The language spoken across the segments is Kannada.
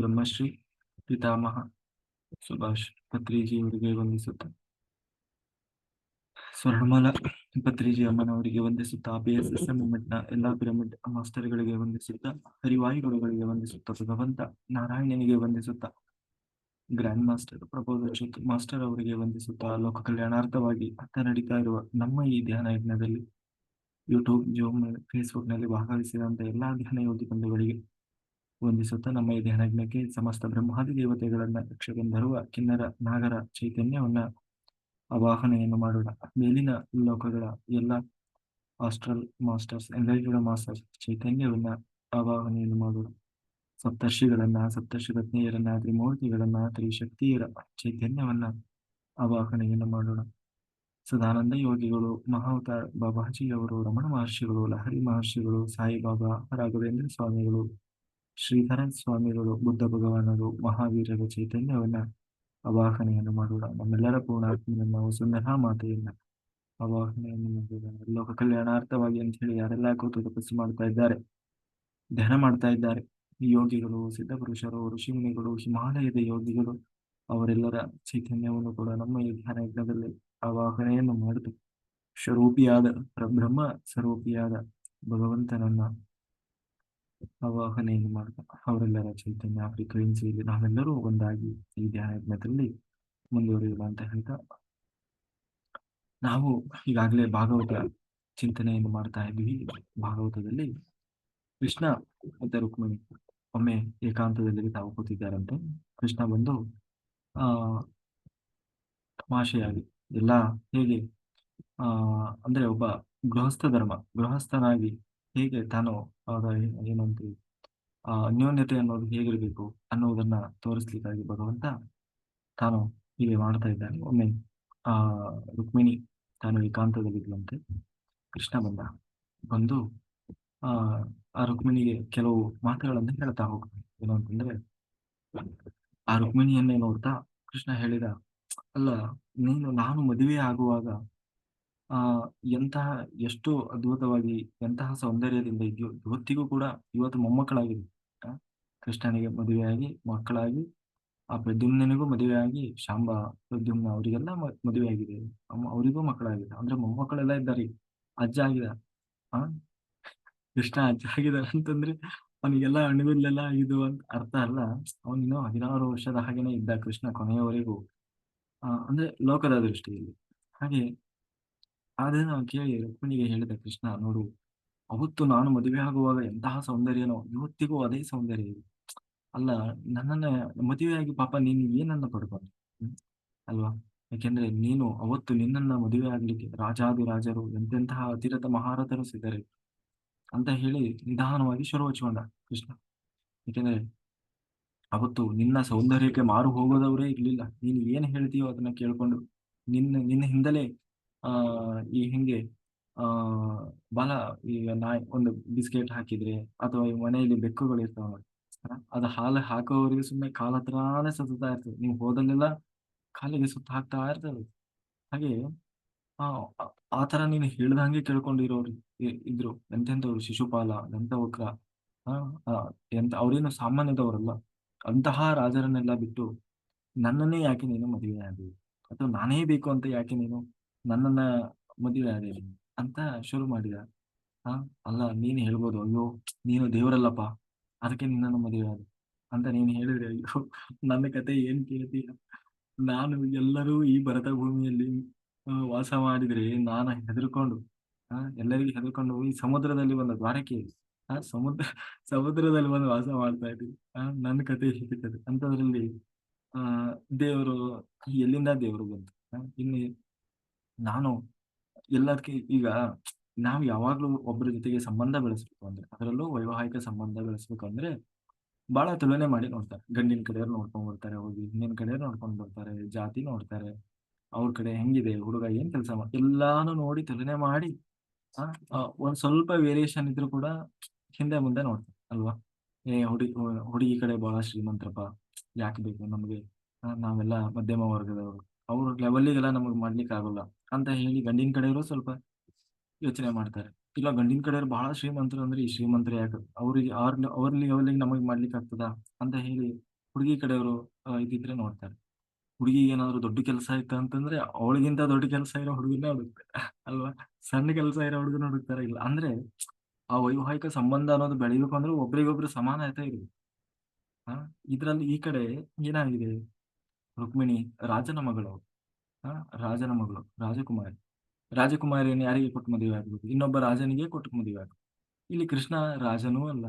ಬ್ರಹ್ಮಶ್ರೀ ಪಿತಾಮಹ ಸುಭಾಷ್ ಪತ್ರಿಜಿಯವರಿಗೆ ವಂದಿಸುತ್ತ. ಸ್ವರ್ಣಮಾಲ ಪತ್ರಿಜಿ ಅಮ್ಮನವರಿಗೆ ವಂದಿಸುತ್ತಾ ಎಸ್ ಎಸ್ನ ಎಲ್ಲಾ ಪಿರಮಿಡ್ ಮಾಸ್ಟರ್ಗಳಿಗೆ ವಂದಿಸುತ್ತಾ ಹರಿವಾಯುಗಳಿಗೆ ವಂದಿಸುತ್ತಾ, ಭಗವಂತ ನಾರಾಯಣನಿಗೆ ವಂದಿಸುತ್ತ, grand master, Prabodha Achyut master ಅವರಿಗೆ ವಂದಿಸುತ್ತಾ, ಲೋಕ ಕಲ್ಯಾಣಾರ್ಥವಾಗಿ ಅತ್ತ ನಡೀತಾ ಇರುವ ನಮ್ಮ ಈ ಧ್ಯಾನ ಯಜ್ಞದಲ್ಲಿ ಯೂಟ್ಯೂಬ್ ಜೂಮ್ ಫೇಸ್ಬುಕ್ನಲ್ಲಿ ಭಾಗವಹಿಸಿದಂತ ಎಲ್ಲಾ ಧ್ಯಾನ ಯೋಗಿ ಬಂಧುಗಳಿಗೆ ವಂದಿಸುತ್ತಾ ನಮ್ಮ ಈ ಧ್ಯಾನಜ್ಞಕ್ಕೆ ಸಮಸ್ತ ಬ್ರಹ್ಮಾದಿ ದೇವತೆಗಳನ್ನ ಯಕ್ಷಗಂಧರ್ವ ಕಿನ್ನರ, ನಾಗರ, ಚೈತನ್ಯವನ್ನ ಆವಾಹನೆಯನ್ನು ಮಾಡೋಣ. ಮೇಲಿನ ಲೋಕಗಳ ಎಲ್ಲ ಆಸ್ಟ್ರಲ್ ಮಾಸ್ಟರ್ಸ್ ಎಂಗೈಜುಡ ಮಾಸ್ಟರ್ಸ್ ಚೈತನ್ಯವನ್ನ ಆವಾಹನೆಯನ್ನು ಮಾಡೋಣ. ಸಪ್ತರ್ಷಿಗಳನ್ನ ಸಪ್ತರ್ಷಿ ರತ್ನಿಯರನ್ನ ತ್ರಿಮೂರ್ತಿಗಳನ್ನ, ತ್ರಿಶಕ್ತಿಯರ ಚೈತನ್ಯವನ್ನ ಆವಾಹನೆಯನ್ನು ಮಾಡೋಣ. ಸದಾನಂದ ಯೋಗಿಗಳು, ಮಹಾವತಾರ್ ಬಾಬಾಜಿಯವರು ರಮಣ ಮಹರ್ಷಿಗಳು, ಲಹರಿ ಮಹರ್ಷಿಗಳು, ಸಾಯಿಬಾಬಾ ರಾಘವೇಂದ್ರ ಸ್ವಾಮಿಗಳು ಶ್ರೀಧರ ಸ್ವಾಮಿಗಳು, ಬುದ್ಧ ಭಗವಾನರು, ಮಹಾವೀರರ ಚೈತನ್ಯವನ್ನ ಅವಾಹನೆಯನ್ನು ಮಾಡೋಣ. ನಮ್ಮೆಲ್ಲರ ಪೂರ್ಣಾತ್ಮನನ್ನ ವಸುಂಧರಾ ಮಾತೆಯನ್ನ ಅವಾಹನೆಯನ್ನು ಮಾಡೋಣ. ಲೋಕ ಕಲ್ಯಾಣಾರ್ಥವಾಗಿ ಅಂತ ಹೇಳಿ ಯಾರೆಲ್ಲ ಕೂತು ತಪಸ್ಸು ಮಾಡ್ತಾ ಇದ್ದಾರೆ, ಧ್ಯಾನ ಮಾಡ್ತಾ ಇದ್ದಾರೆ, ಯೋಗಿಗಳು, ಸಿದ್ಧಪುರುಷರು, ಋಷಿಮುನಿಗಳು, ಹಿಮಾಲಯದ ಯೋಗಿಗಳು, ಅವರೆಲ್ಲರ ಚೈತನ್ಯವನ್ನು ಕೂಡ ನಮ್ಮ ಈ ಧ್ಯಾನ ಯಜ್ಞದಲ್ಲಿ ಆವಾಹನೆಯನ್ನು ಮಾಡಿತು. ಸ್ವರೂಪಿಯಾದ ಬ್ರಹ್ಮ ಸ್ವರೂಪಿಯಾದ ಭಗವಂತನನ್ನ ಆವಾಹನೆಯನ್ನು ಮಾಡ್ತಾ ಅವರೆಲ್ಲರ ಚೈತನ್ಯ ಫ್ರೀಕ್ವೆನ್ಸಿಯಲ್ಲಿ ನಾವೆಲ್ಲರೂ ಒಂದಾಗಿ ಈ ಧ್ಯಾನ ಯಜ್ಞದಲ್ಲಿ ಮುಂದುವರಿಯೋಣ ಅಂತ ಹೇಳ್ತಾ ನಾವು ಈಗಾಗಲೇ ಭಾಗವತ ಚಿಂತನೆಯನ್ನು ಮಾಡ್ತಾ ಇದ್ದೀವಿ. ಭಾಗವತದಲ್ಲಿ ಕೃಷ್ಣ ಮತ್ತೆ ರುಕ್ಮಿಣಿ ಒಮ್ಮೆ ಏಕಾಂತದಲ್ಲಿ ತಾವು ಕೂತಿದ್ದಾರಂತೆ. ಕೃಷ್ಣ ಬಂದು, ಆ, ತಮಾಷೆಯಾಗಿ ಎಲ್ಲ ಹೇಗೆ, ಆ, ಅಂದ್ರೆ ಒಬ್ಬ ಗೃಹಸ್ಥ ಧರ್ಮ, ಗೃಹಸ್ಥನಾಗಿ ಹೇಗೆ ತಾನು ಅವರ ಏನಂತೀವಿ ಆ ಅನ್ಯೋನ್ಯತೆ ಅನ್ನೋದು ಹೇಗಿರಬೇಕು ಅನ್ನೋದನ್ನ ತೋರಿಸ್ಲಿಕ್ಕಾಗಿ ಭಗವಂತ ತಾನು ಹೀಗೆ ಮಾಡ್ತಾ ಇದ್ದಾನೆ. ಒಮ್ಮೆ, ಆ, ರುಕ್ಮಿಣಿ ತಾನು ಏಕಾಂತದಲ್ಲಿದ್ದಂತೆ ಕೃಷ್ಣ ಬಂದ, ಬಂದು, ಆ ಆ ರುಕ್ಮಿಣಿಗೆ ಕೆಲವು ಮಾತುಗಳನ್ನು ಹೇಳ್ತಾ ಹೋಗ್ತಾನೆ. ಏನು ಅಂತಂದ್ರೆ, ಆ ರುಕ್ಮಿಣಿಯನ್ನೇ ನೋಡ್ತಾ ಕೃಷ್ಣ ಹೇಳಿದ, ಅಲ್ಲ, ನೀನು, ನಾನು ಮದುವೆ ಆಗುವಾಗ ಆ ಎಂತಹ ಎಷ್ಟು ಅದ್ಭುತವಾಗಿ ಎಂತಹ ಸೌಂದರ್ಯದಿಂದ ಇವತ್ತಿಗೂ ಕೂಡ ಇವತ್ತು ಮೊಮ್ಮಕ್ಕಳಾಗಿದೆ ಕೃಷ್ಣನಿಗೆ ಮದುವೆಯಾಗಿ, ಮಕ್ಕಳಾಗಿ, ಆ ಪ್ರದ್ಯುಮ್ನಿಗೂ ಮದುವೆಯಾಗಿ, ಶಾಂಬ ಪ್ರದ್ಯುಮ್ನ ಅವರಿಗೆಲ್ಲ ಮದುವೆ ಆಗಿದೆ ಅಮ್ಮ, ಅವರಿಗೂ ಮಕ್ಕಳಾಗಿದೆ. ಅಂದ್ರೆ ಮೊಮ್ಮಕ್ಕಳೆಲ್ಲ ಇದ್ದಾರೆ. ಅಜ್ಜ ಆಗಿದ. ಆ, ಕೃಷ್ಣ ಅಜ್ಜ ಆಗಿದಾರ ಅಂತಂದ್ರೆ ಅವನಿಗೆಲ್ಲ ಅಣುವಿಲೆಲ್ಲ ಇದು ಅಂತ ಅರ್ಥ ಅಲ್ಲ. ಅವನಿನ್ನು ಹದಿನಾರು ವರ್ಷದ ಹಾಗೇನೆ ಇದ್ದ ಕೃಷ್ಣ ಕೊನೆಯವರೆಗೂ. ಅಂದ್ರೆ ಲೋಕದ ದೃಷ್ಟಿಯಲ್ಲಿ. ಹಾಗೆ ಅದನ್ನ ಕೇಳಿ ರುಕ್ಮಿಣಿಗೆ ಹೇಳಿದೆ, ಕೃಷ್ಣ, ನೋಡು, ಅವತ್ತು ನಾನು ಮದುವೆ ಆಗುವಾಗ ಎಂತಹ ಸೌಂದರ್ಯನೋ, ಇವತ್ತಿಗೂ ಅದೇ ಸೌಂದರ್ಯ ಇದೆ. ಅಲ್ಲ, ನನ್ನನ್ನ, ಮದುವೆಯಾಗಿ ಪಾಪ ನೀನು ಏನನ್ನ ಪಡ್ಕೊಂಡು? ಅಲ್ವಾ? ಯಾಕೆಂದ್ರೆ ನೀನು ಅವತ್ತು ನಿನ್ನನ್ನ ಮದುವೆ ಆಗ್ಲಿಕ್ಕೆ ರಾಜಾದಿರಾಜರು ಎಂತೆಂತಹ ಅತಿರಥ ಮಹಾರಥರು ಸಿದ್ಧರು ಅಂತ ಹೇಳಿ ನಿಧಾನವಾಗಿ ಶುರು ಹಚ್ಕೊಂಡ ಕೃಷ್ಣ. ಯಾಕೆಂದ್ರೆ ಅವತ್ತು ನಿನ್ನ ಸೌಂದರ್ಯಕ್ಕೆ ಮಾರು ಹೋಗೋದವರೇ ಇರ್ಲಿಲ್ಲ. ನೀನು ಏನ್ ಹೇಳ್ತೀಯೋ ಅದನ್ನ ಕೇಳ್ಕೊಂಡು ನಿನ್ನ ನಿನ್ನ ಹಿಂದಲೇ ಈ ಹಿಂಗೆ, ಆ, ಬಾಲ ಈಗ ನಾಯಿ ಒಂದು ಬಿಸ್ಕೆಟ್ ಹಾಕಿದ್ರೆ ಅಥವಾ ಈ ಮನೆಯಲ್ಲಿ ಬೆಕ್ಕುಗಳು ಇರ್ತಾವ ಅದು ಹಾಲು ಹಾಕೋವರೆಗೆ ಸುಮ್ಮನೆ ಕಾಲ ಹತ್ರಾನೇ ಸುತ್ತಾ ಇರ್ತದೆ. ನೀವು ಹೋದಲ್ಲೆಲ್ಲ ಕಾಲಿಗೆ ಸುತ್ತ ಹಾಕ್ತಾ ಇರ್ತದೆ. ಹಾಗೆ, ಆ, ಆ- ತರ ನೀನು ಹೇಳ್ದಂಗೆ ಕೇಳ್ಕೊಂಡಿರೋರು ಇದ್ರು. ಎಂತೆಂಥವ್ರು? ಶಿಶುಪಾಲ ದಂತವಕ್ರ ಎಂತ, ಅವ್ರೇನು ಸಾಮಾನ್ಯದವರಲ್ಲ. ಅಂತಹ ರಾಜರನ್ನೆಲ್ಲ ಬಿಟ್ಟು ನನ್ನನ್ನೇ ಯಾಕೆ ನೀನು ಮದುವೆ ಆದಿ ಅಥವಾ ನಾನೇ ಬೇಕು ಅಂತ ಯಾಕೆ ನೀನು ನನ್ನನ್ನ ಮದುವೆ ಆದಿ ಅಂತ ಶುರು ಮಾಡಿದ. ಹಾ, ಅಲ್ಲ, ನೀನು ಹೇಳ್ಬೋದು, ಅಯ್ಯೋ, ನೀನು ದೇವರಲ್ಲಪ್ಪ, ಅದಕ್ಕೆ ನಿನ್ನನ್ನು ಮದುವೆ ಆದ ಅಂತ ನೀನ್ ಹೇಳಿದ್ರೆ, ಅಯ್ಯೋ, ನನ್ನ ಕತೆ ಏನ್ ಕೇಳ್ತೀಯ? ನಾನು ಎಲ್ಲರೂ ಈ ಭರತ ಭೂಮಿಯಲ್ಲಿ ವಾಸ ಮಾಡಿದ್ರೆ ನಾನು ಹೆದರ್ಕೊಂಡು, ಆ, ಎಲ್ಲರಿಗೂ ಹೆದರ್ಕೊಂಡು ಈ ಸಮುದ್ರದಲ್ಲಿ ಬಂದ ದ್ವಾರಕೆ ಆ, ಸಮುದ್ರ, ಸಮುದ್ರದಲ್ಲಿ ಬಂದು ವಾಸ ಮಾಡ್ತಾ ಇದ್ವಿ ಆ ನನ್ನ ಕತೆ ಹೇಳ್ತದೆ. ಅಂತದ್ರಲ್ಲಿ, ಆ, ದೇವರು, ಎಲ್ಲಿಂದ ದೇವರು ಬಂತು? ಇನ್ನು ನಾನು ಎಲ್ಲದಕ್ಕೆ ಈಗ ನಾವು ಯಾವಾಗ್ಲೂ ಒಬ್ಬರ ಜೊತೆಗೆ ಸಂಬಂಧ ಬೆಳೆಸ್ಬೇಕು ಅಂದ್ರೆ, ಅದರಲ್ಲೂ ವೈವಾಹಿಕ ಸಂಬಂಧ ಬೆಳೆಸ್ಬೇಕು ಅಂದ್ರೆ ಬಹಳ ತುಲನೆ ಮಾಡಿ ನೋಡ್ತಾರೆ. ಗಂಡಿನ ಕಡೆಯವ್ರು ನೋಡ್ಕೊಂಡ್ ಬರ್ತಾರೆ ಹೋಗಿ ಹಿಂದಿನ ಕಡೆಯವ್ರು ನೋಡ್ಕೊಂಡ್ ಬರ್ತಾರೆ, ಜಾತಿ ನೋಡ್ತಾರೆ, ಅವ್ರ ಕಡೆ ಹೆಂಗಿದೆ, ಹುಡುಗ ಏನ್ ಕೆಲಸ ಮಾಡ ಎಲ್ಲಾನು ನೋಡಿ ತುಲನೆ ಮಾಡಿ ಒಂದ್ ಸ್ವಲ್ಪ ವೇರಿಯೇಷನ್ ಇದ್ರು ಕೂಡ ಹಿಂದೆ ಮುಂದೆ ನೋಡ್ತಾರೆ, ಅಲ್ವಾ? ಏ ಹುಡುಗಿ ಹುಡುಗಿ ಕಡೆ ಬಹಳ ಶ್ರೀಮಂತರಪ್ಪ, ಯಾಕೆ ಬೇಕು ನಮ್ಗೆ? ನಾವೆಲ್ಲ ಮಧ್ಯಮ ವರ್ಗದವರು. ಅವ್ರ ಲೆವೆಲ್ಲಿಗೆಲ್ಲ ನಮಗ್ ಮಾಡ್ಲಿಕ್ಕೆ ಆಗಲ್ಲ ಅಂತ ಹೇಳಿ ಗಂಡಿನ ಕಡೆಯವರು ಸ್ವಲ್ಪ ಯೋಚನೆ ಮಾಡ್ತಾರೆ. ಇಲ್ಲ ಗಂಡಿನ ಕಡೆಯವ್ರು ಬಹಳ ಶ್ರೀಮಂತರು ಅಂದ್ರೆ ಈ ಶ್ರೀಮಂತರು ಯಾಕೆ ಅವ್ರಿಗೆ ಅವ್ರ ಅವ್ರ ಲೆವೆಲಿಗೆ ನಮಗೆ ಮಾಡ್ಲಿಕ್ಕೆ ಆಗ್ತದ ಅಂತ ಹೇಳಿ ಹುಡುಗಿ ಕಡೆಯವರು ಇದ್ರೆ ನೋಡ್ತಾರೆ. ಹುಡುಗಿ ಏನಾದ್ರು ದೊಡ್ಡ ಕೆಲಸ ಆಯ್ತು ಅಂತಂದ್ರೆ ಅವಳಿಗಿಂತ ದೊಡ್ಡ ಕೆಲಸ ಇರೋ ಹುಡುಗನೇ ಹುಡುಕ್ತಾರೆ. ಅಲ್ವಾ? ಸಣ್ಣ ಕೆಲಸ ಇರೋ ಹುಡುಗನ ಹುಡುಕ್ತಾರೆ ಇಲ್ಲ. ಅಂದ್ರೆ ಆ ವೈವಾಹಿಕ ಸಂಬಂಧ ಅನ್ನೋದು ಬೆಳಿಬೇಕು ಅಂದ್ರೆ ಒಬ್ರಿಗೊಬ್ರು ಸಮಾನತೆ ಇರ್ಬೇಕು. ಆ, ಇದ್ರಲ್ಲಿ ಈ ಕಡೆ ಏನಾಗಿದೆ? ರುಕ್ಮಿಣಿ ರಾಜನ ಮಗಳು. ಹಾ ರಾಜನ ಮಗಳು, ರಾಜಕುಮಾರಿ. ರಾಜಕುಮಾರಿಯನ್ನು ಯಾರಿಗೆ ಕೊಟ್ಟು ಮದುವೆ ಆಗಬೇಕು ಇನ್ನೊಬ್ಬ ರಾಜನಿಗೆ ಕೊಟ್ಟು ಮದುವೆ ಆಗ್ಬೇಕು ಇಲ್ಲಿ ಕೃಷ್ಣ ರಾಜನೂ ಅಲ್ಲ,